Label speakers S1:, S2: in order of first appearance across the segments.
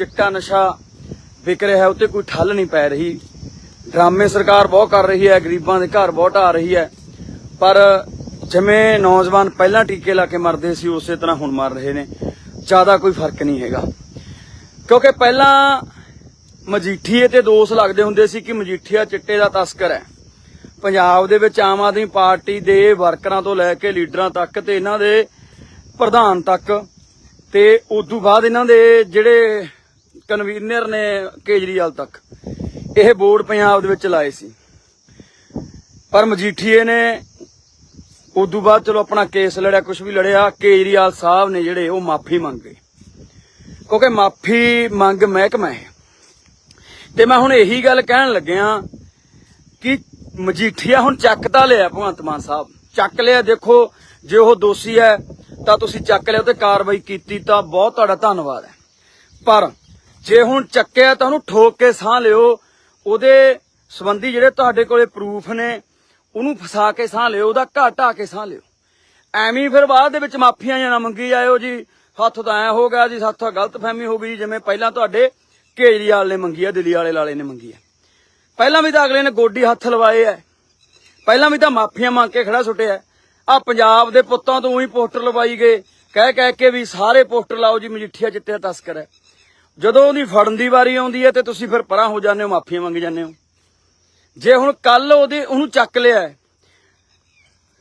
S1: ਚਿੱਟਾ ਨਸ਼ਾ ਵਿਕ ਰਿਹਾ ਹੈ, ਉੱਤੇ ਕੋਈ ਠੱਲ ਨਹੀਂ ਪੈ ਰਹੀ। ਡਰਾਮੇ ਸਰਕਾਰ ਬਹੁਤ ਕਰ ਰਹੀ ਹੈ, ਗਰੀਬਾਂ ਦੇ ਘਰ ਬਹੁਤ ਆ ਰਹੀ ਹੈ। ਪਰ ਜਿਵੇਂ ਨੌਜਵਾਨ ਪਹਿਲਾਂ ਟੀਕੇ ਲਾ ਕੇ ਮਰਦੇ ਸੀ, ਉਸੇ ਤਰ੍ਹਾਂ ਹੁਣ ਮਰ ਰਹੇ ਨੇ। ਜ਼ਿਆਦਾ ਕੋਈ ਫ਼ਰਕ ਨਹੀਂ ਹੈਗਾ। ਕਿਉਂਕਿ ਪਹਿਲਾਂ ਮਜੀਠੀਏ ਤੇ ਦੋਸ਼ ਲੱਗਦੇ ਹੁੰਦੇ ਸੀ ਕਿ ਮਜੀਠੀਆ ਚਿੱਟੇ ਦਾ ਤਸਕਰ ਹੈ। ਪੰਜਾਬ ਦੇ ਵਿੱਚ ਆਮ ਆਦਮੀ ਪਾਰਟੀ ਦੇ ਵਰਕਰਾਂ ਤੋਂ ਲੈ ਕੇ ਲੀਡਰਾਂ ਤੱਕ ਤੇ ਇਹਨਾਂ ਦੇ ਪ੍ਰਧਾਨ ਤੱਕ ਤੇ ਉਦੋਂ ਬਾਅਦ ਇਹਨਾਂ ਦੇ ਜਿਹੜੇ ਕਨਵੀਨਰ ਨੇ ਕੇਜਰੀਵਾਲ ਤੱਕ। ਇਹ ਬੋਰਡ ਪੰਜਾਬ ਦੇ ਵਿੱਚ ਲਾਏ ਸੀ। ਪਰ ਮਜੀਠੀਏ ਨੇ ਉਦੋਂ ਬਾਅਦ ਚਲੋ ਆਪਣਾ ਕੇਸ ਲੜਿਆ ਕੁਝ ਵੀ ਲੜਿਆ, ਕੇਜਰੀਵਾਲ ਸਾਹਿਬ ਨੇ ਜਿਹੜੇ ਉਹ ਮਾਫੀ ਮੰਗੇ ਕਿਉਂਕਿ ਮਾਫੀ ਮੰਗ ਮਹਿਕਮਾ ਹੈ। ਤੇ ਮੈਂ ਹੁਣ ਇਹੀ ਗੱਲ ਕਹਿਣ ਲੱਗਿਆ ਕਿ ਮਜੀਠੀਆ ਹੁਣ ਚੱਕ ਤਾਂ ਲਿਆ ਭਗਵੰਤ ਮਾਨ ਸਾਹਿਬ। ਚੱਕ ਲਿਆ, ਦੇਖੋ, ਜੇ ਉਹ ਦੋਸ਼ੀ ਹੈ ਤਾਂ ਤੁਸੀਂ ਚੱਕ ਲਿਆ ਤੇ ਕਾਰਵਾਈ ਕੀਤੀ ਤਾਂ ਬਹੁਤ ਤੁਹਾਡਾ ਧੰਨਵਾਦ ਹੈ। ਪਰ ਜੇ ਹੁਣ ਚੱਕਿਆ ਤਾਂ ਉਹਨੂੰ ਠੋਕ ਕੇ ਸਾਹ ਲਿਓ। ਉਹਦੇ ਸੰਬੰਧੀ ਜਿਹੜੇ ਤੁਹਾਡੇ ਕੋਲੇ ਪ੍ਰੂਫ ਨੇ, ਉਹਨੂੰ ਫਸਾ ਕੇ ਸਾਹ ਲਿਓ, ਉਹਦਾ ਘਾਟ ਢਾ ਕੇ ਸਾਹ ਲਿਓ। ਐਵੇਂ ਫਿਰ ਬਾਅਦ ਦੇ ਵਿੱਚ ਮਾਫੀਆਂ ਜਾਂ ਨਾ ਮੰਗੀ ਜਾਇਓ ਜੀ। ਹੱਥ ਤਾਂ ਐ ਹੋ ਗਿਆ ਜੀ, ਸਾਥੋਂ ਗਲਤਫਹਿਮੀ ਹੋ ਗਈ। ਜਿਵੇਂ ਪਹਿਲਾਂ ਤੁਹਾਡੇ ਕੇਜਰੀਵਾਲ ਨੇ ਮੰਗੀ ਆ, ਦਿੱਲੀ ਵਾਲੇ ਲਾਲੇ ਨੇ ਮੰਗੀ ਆ। ਪਹਿਲਾਂ ਵੀ ਤਾਂ ਅਗਲੇ ਨੇ ਗੋਡੀ ਹੱਥ ਲਵਾਏ ਐ ਪਹਿਲਾਂ ਵੀ ਤਾਂ ਮਾਫੀਆਂ ਮੰਗ ਕੇ ਖੜਾ ਸੁੱਟਿਆ। ਆ ਪੰਜਾਬ ਦੇ ਪੁੱਤਾਂ ਤੋਂ ਉਹੀ ਪੋਸਟਰ ਲਵਾਈ ਗਏ। ਕਹਿ ਕਹਿ ਕੇ ਵੀ ਸਾਰੇ ਪੋਸਟਰ ਲਾਓ ਜੀ, ਮਜੀਠੀਆ ਚਿੱਟੇ ਦਾ ਤਸਕਰ। ਹੈ ਜਦੋਂ ਉਹਦੀ ਫੜਨ ਦੀ ਵਾਰੀ ਆਉਂਦੀ ਹੈ ਤੇ ਤੁਸੀਂ ਫਿਰ ਪਰਾਂ ਹੋ ਜਾਂਦੇ ਹੋ, ਮਾਫੀਆਂ ਮੰਗ ਜਾਂਦੇ ਹੋ। ਜੇ ਹੁਣ ਕੱਲ ਉਹਦੇ ਉਹਨੂੰ ਚੱਕ ਲਿਆ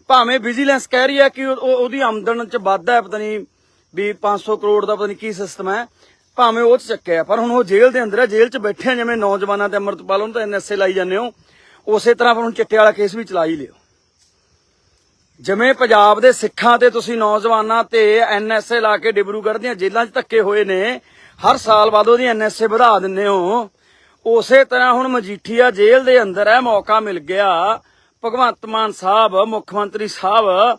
S1: ਭਾਵੇਂ ਵਿਜੀਲੈਂਸ ਕਹਿ ਰਹੀ ਹੈ ਕਿ ਉਹਦੀ ਆਮਦਨ ਚ ਵਾਧਾ ਹੈ, ਪਤਾ ਨਹੀਂ ਵੀ 500 ਕਰੋੜ ਦਾ ਪਤਾ ਨਹੀਂ ਕੀ ਸਿਸਟਮ ਹੈ, ਭਾਵੇਂ ਉਹ ਚ ਚੱਕਿਆ ਪਰ ਹੁਣ ਉਹ ਜੇਲ੍ਹ ਦੇ ਅੰਦਰ ਹੈ, ਜੇਲ੍ਹ ਚ ਬੈਠੇ ਜਿਵੇਂ ਨੌਜਵਾਨਾਂ ਤੇ ਅਮਰਤਪਾਲ ਨੂੰ ਤਾਂ ਐਨਐਸਏ ਲਾਈ ਜਾਂਦੇ ਹੋ, ਉਸੇ ਤਰ੍ਹਾਂ ਫਿਰ ਹੁਣ ਚਿੱਟੇ ਵਾਲਾ ਕੇਸ ਵੀ ਚਲਾ ਹੀ ਲਿਓ। ਜਿਵੇਂ ਪੰਜਾਬ ਦੇ ਸਿੱਖਾਂ ਤੇ ਤੁਸੀਂ ਨੌਜਵਾਨਾਂ ਤੇ ਐਨਐਸਏ ਲਾ ਕੇ ਡਿਬਰੂਗੜ੍ਹ ਦੀਆਂ ਜੇਲ੍ਹਾਂ 'ਚ ਧੱਕੇ ਹੋਏ ਨੇ ਹਰ ਸਾਲ ਬਾਅਦ ਉਹਦੀ ਐਨਐਸਏ ਵਧਾ ਦਿੰਦੇ ਹੋ। ਉਸੇ ਤਰ੍ਹਾਂ ਹੁਣ ਮਜੀਠੀਆ ਜੇਲ੍ਹ ਦੇ ਅੰਦਰ ਹੈ ਮੌਕਾ ਮਿਲ ਗਿਆ। ਭਗਵੰਤ ਮਾਨ ਸਾਹਿਬ, ਮੁੱਖ ਮੰਤਰੀ ਸਾਹਿਬ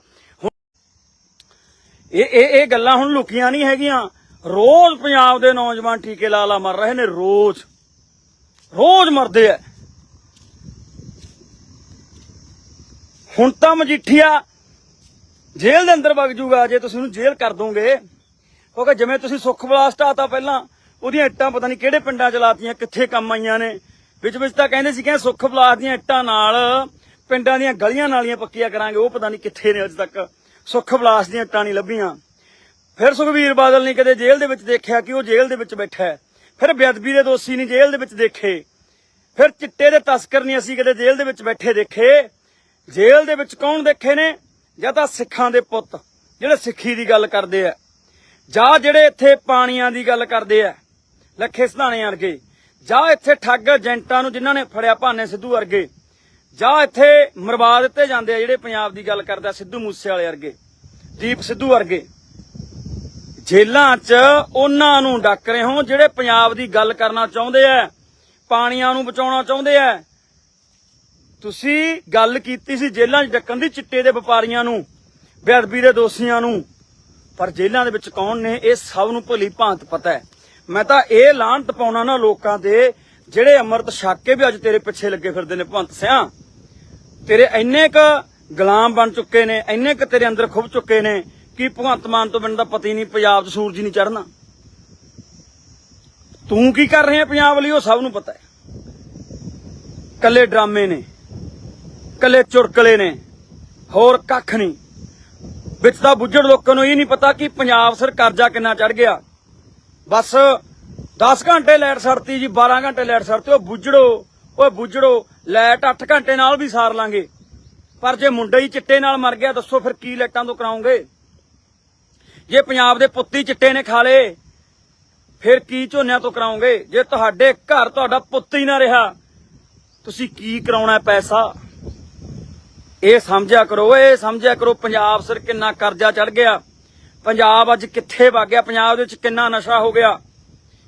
S1: ਇਹ ਇਹ ਇਹ ਗੱਲਾਂ ਹੁਣ ਲੁਕੀਆਂ ਨਹੀਂ ਹੈਗੀਆਂ। ਰੋਜ਼ ਪੰਜਾਬ ਦੇ ਨੌਜਵਾਨ ਟੀਕੇ ਲਾ ਲਾ ਮਰ ਰਹੇ ਨੇ, ਰੋਜ਼। ਰੋਜ਼ ਮਰਦੇ ਆ। ਹੁਣ ਤਾਂ ਮਜੀਠੀਆ ਜੇਲ੍ਹ ਦੇ ਅੰਦਰ ਵਗ ਜੂਗਾ। ਜੇ ਤੁਸੀਂ ਉਹਨੂੰ ਜੇਲ੍ਹ ਕਰ ਦੋਗੇ ਕਿਉਂਕਿ ਜਿਵੇਂ ਤੁਸੀਂ ਸੁੱਖ ਬਲਾਸਟ ਆਤਾ ਪਹਿਲਾਂ, ਉਹਦੀਆਂ ਇੱਟਾਂ ਪਤਾ ਨਹੀਂ ਕਿਹੜੇ ਪਿੰਡਾਂ ਚ ਲਾਤੀਆਂ, ਕਿੱਥੇ ਕੰਮ ਆਈਆਂ ਨੇ। ਵਿੱਚ ਵਿੱਚ ਤਾਂ ਕਹਿੰਦੇ ਸੀ ਕਿ ਸੁੱਖ ਬਲਾਸਟ ਦੀਆਂ ਇੱਟਾਂ ਨਾਲ ਪਿੰਡਾਂ ਦੀਆਂ ਗਲੀਆਂ ਨਾਲੀਆਂ ਪੱਕੀਆਂ ਕਰਾਂਗੇ, ਉਹ ਪਤਾ ਨਹੀਂ ਕਿੱਥੇ ਨੇ ਅਜੇ ਤੱਕ। ਸੁੱਖ ਬਲਾਸਟ ਦੀਆਂ ਇੱਟਾਂ ਨਹੀਂ ਲੱਭੀਆਂ। ਫਿਰ ਸੁਖਵੀਰ ਬਾਦਲ ਨੇ ਕਦੇ ਜੇਲ੍ਹ ਦੇ ਵਿੱਚ ਦੇਖਿਆ ਕਿ ਉਹ ਜੇਲ੍ਹ ਦੇ ਵਿੱਚ ਬੈਠਾ ਹੈ। ਫਿਰ ਬੇਅਦਬੀ ਦੇ ਦੋਸ਼ੀ ਨਹੀਂ ਜੇਲ੍ਹ ਦੇ ਵਿੱਚ ਦੇਖੇ। ਫਿਰ ਚਿੱਟੇ ਦੇ ਤਸਕਰ ਨਹੀਂ ਅਸੀਂ ਕਦੇ ਜੇਲ੍ਹ ਦੇ ਵਿੱਚ ਬੈਠੇ ਦੇਖੇ। ਜੇਲ੍ਹ ਦੇ ਵਿੱਚ ਕੌਣ ਦੇਖੇ ਨੇ? ਜਾਂ ਤਾਂ ਸਿੱਖਾਂ ਦੇ ਪੁੱਤ, ਜਿਹੜੇ ਸਿੱਖੀ ਦੀ ਗੱਲ ਕਰਦੇ ਆ। ਜਾਂ ਜਿਹੜੇ ਇੱਥੇ ਪਾਣੀਆਂ ਦੀ ਗੱਲ ਕਰਦੇ ਆ, ਲੱਖੇ ਸਧਾਣੇ ਵਰਗੇ, ਜਾਂ ਇੱਥੇ ਠੱਗ ਏਜੰਟਾਂ ਨੂੰ ਜਿਨ੍ਹਾਂ ਨੇ ਫੜਿਆ ਭਾਨੇ ਸਿੱਧੂ ਵਰਗੇ, ਜਾਂ ਇੱਥੇ ਮਰਵਾ ਦਿੱਤੇ ਜਾਂਦੇ ਆ ਜਿਹੜੇ ਪੰਜਾਬ ਦੀ ਗੱਲ ਕਰਦਾ ਸਿੱਧੂ ਮੂਸੇ ਵਾਲੇ ਵਰਗੇ, ਦੀਪ ਸਿੱਧੂ ਵਰਗੇ। ਜੇਲਾਂ 'ਚ ਉਹਨਾਂ ਨੂੰ ਡੱਕ ਰਹੇ ਹੋ ਜਿਹੜੇ ਪੰਜਾਬ ਦੀ ਗੱਲ ਕਰਨਾ ਚਾਹੁੰਦੇ ਆ, ਪਾਣੀਆਂ ਨੂੰ ਬਚਾਉਣਾ ਚਾਹੁੰਦੇ ਆ। ਤੁਸੀਂ ਗੱਲ ਕੀਤੀ ਸੀ ਜੇਲਾਂ 'ਚ ਡੱਕਣ ਦੀ ਚਿੱਟੇ ਦੇ ਵਪਾਰੀਆਂ ਨੂੰ, ਬੇਅਦਬੀ ਦੇ ਦੋਸ਼ੀਆਂ ਨੂੰ। ਪਰ ਜੇਲ੍ਹਾਂ ਦੇ ਵਿੱਚ ਕੌਣ ਨੇ, ਇਹ ਸਭ ਨੂੰ ਭਲੀ ਭਾਂਤ ਪਤਾ ਹੈ। ਮੈਂ ਤਾਂ ਇਹ ਲਾਂਤ ਪਾਉਣਾ ਨਾ ਲੋਕਾਂ ਦੇ ਜਿਹੜੇ ਅੰਮ੍ਰਿਤ ਛੱਕ ਕੇ ਵੀ ਅੱਜ ਤੇਰੇ ਪਿੱਛੇ ਲੱਗੇ ਫਿਰਦੇ ਨੇ ਭੰਤ ਸਿਆਂ। ਤੇਰੇ ਇੰਨੇ ਕ ਗੁਲਾਮ ਬਣ ਚੁੱਕੇ ਨੇ, ਇੰਨੇ ਕ ਤੇਰੇ ਅੰਦਰ ਖੁੱਬ ਚੁੱਕੇ ਨੇ, ਕਿ ਭਗਵੰਤ ਮਾਨ ਤੋਂ ਬਿਨਾਂ ਤਾਂ ਪਤੀ ਨਹੀਂ, ਪੰਜਾਬ 'ਚ ਸੂਰਜ ਨਹੀਂ ਚੜਨਾ ਤੂੰ ਕੀ ਕਰ ਰਿਹਾ ਪੰਜਾਬ ਲਈ, ਉਹ ਸਭ ਨੂੰ ਪਤਾ ਹੈ। ਕੱਲੇ ਡਰਾਮੇ ਨੇ ਕੱਲੇ ਚੁਰਕਲੇ ਨੇ, ਹੋਰ ਕੱਖ ਨਹੀਂ। ਵਿੱਚ ਤਾਂ ਬੁੱਝੜ ਲੋਕਾਂ ਨੂੰ ਇਹ ਨਹੀਂ ਪਤਾ ਕਿ ਪੰਜਾਬ ਸਰ ਕਰਜ਼ਾ ਕਿੰਨਾ ਚੜ ਗਿਆ। ਬਸ 10 ਘੰਟੇ ਲੈਟ ਸੜਤੀ ਜੀ 12 ਘੰਟੇ ਲੈਟ ਸੜਤੀ ਉਹ ਬੁੱਝੜੋ, ਓਏ ਬੁੱਝੜੋ ਲੈਟ 8 ਘੰਟੇ ਨਾਲ ਵੀ ਸਾਰ ਲਾਂਗੇ। ਪਰ ਜੇ ਮੁੰਡਾ ਹੀ ਚਿੱਟੇ ਨਾਲ ਮਰ ਗਿਆ, ਦੱਸੋ ਫਿਰ ਕੀ ਲੈਟਾਂ ਤੋਂ ਕਰਾਉਂਗੇ? ਜੇ ਪੰਜਾਬ ਦੇ ਪੁੱਤੀ ਚਿੱਟੇ ਨੇ ਖਾ ਲਏ, ਫਿਰ ਕੀ ਝੋਨਿਆਂ ਤੋਂ ਕਰਾਉਂਗੇ? ਜੇ ਤੁਹਾਡੇ ਘਰ ਤੁਹਾਡਾ ਪੁੱਤ ਹੀ ਨਾ ਰਿਹਾ, ਤੁਸੀਂ ਕੀ ਕਰਾਉਣਾ ਪੈਸਾ? ਇਹ ਸਮਝਿਆ ਕਰੋ, ਇਹ ਸਮਝਿਆ ਕਰੋ ਪੰਜਾਬ ਸਰ ਕਿੰਨਾ ਕਰਜ਼ਾ ਚੜ ਗਿਆ। ਪੰਜਾਬ ਅੱਜ ਕਿੱਥੇ ਵਗ ਗਿਆ, ਪੰਜਾਬ ਦੇ ਵਿੱਚ ਕਿੰਨਾ ਨਸ਼ਾ ਹੋ ਗਿਆ।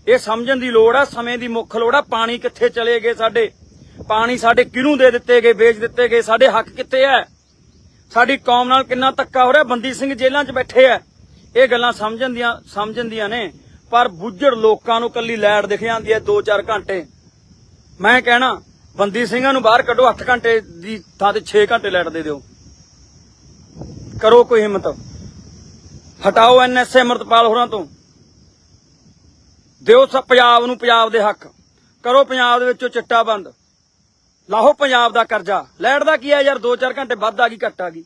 S1: ਇਹ ਸਮਝਣ ਦੀ ਲੋੜ ਆ, ਸਮੇਂ ਦੀ ਮੁੱਖ ਲੋੜ ਆ, ਪਾਣੀ ਕਿੱਥੇ ਚਲੇ ਗਏ ਸਾਡੇ? ਪਾਣੀ ਸਾਡੇ ਕਿਹਨੂੰ ਦੇ ਦਿੱਤੇ ਗਏ, ਵੇਚ ਦਿੱਤੇ ਗਏ? ਸਾਡੇ ਹੱਕ ਕਿੱਥੇ ਐ ਸਾਡੀ ਕੌਮ ਨਾਲ ਕਿੰਨਾ ਧੱਕਾ ਹੋ ਰਿਹਾ? ਬੰਦੀ ਸਿੰਘ ਜੇਲ੍ਹਾਂ 'ਚ ਬੈਠੇ ਐ ਇਹ ਗੱਲਾਂ ਸਮਝਣ ਦੀਆਂ ਸਮਝਣ ਦੀਆਂ ਨੇ, ਪਰ ਬੁੱਝੜ ਲੋਕਾਂ ਨੂੰ ਕੱਲੀ ਲੈਟ ਦਿਖ ਜਾਂਦੀ ਐ 2-4 ਘੰਟੇ। ਮੈਂ ਕਹਿਣਾ ਬੰਦੀ ਸਿੰਘਾਂ ਨੂੰ ਬਾਹਰ ਕੱਢੋ 8 ਘੰਟੇ ਦੀ ਥਾਂ ਤੇ 6 ਘੰਟੇ ਲੈਟ ਦੇ ਦਿਓ। ਕਰੋ ਕੋਈ ਹਿੰਮਤ। ਹਟਾਓ ਐਨਐਸਏ ਅਮਰਤਪਾਲ ਹੋਰਾਂ ਤੋਂ। ਦਿਓ ਸ ਪੰਜਾਬ ਨੂੰ ਪੰਜਾਬ ਦੇ ਹੱਕ। ਕਰੋ ਪੰਜਾਬ ਦੇ ਵਿੱਚੋਂ ਚਿੱਟਾ ਬੰਦ। ਲਾਹੋ ਪੰਜਾਬ ਦਾ ਕਰਜ਼ਾ। ਲੈਟ ਦਾ ਕੀ ਹੈ ਯਾਰ? 2-4 ਘੰਟੇ ਵੱਧ ਆ ਗਈ, ਘੱਟ ਆ ਗਈ।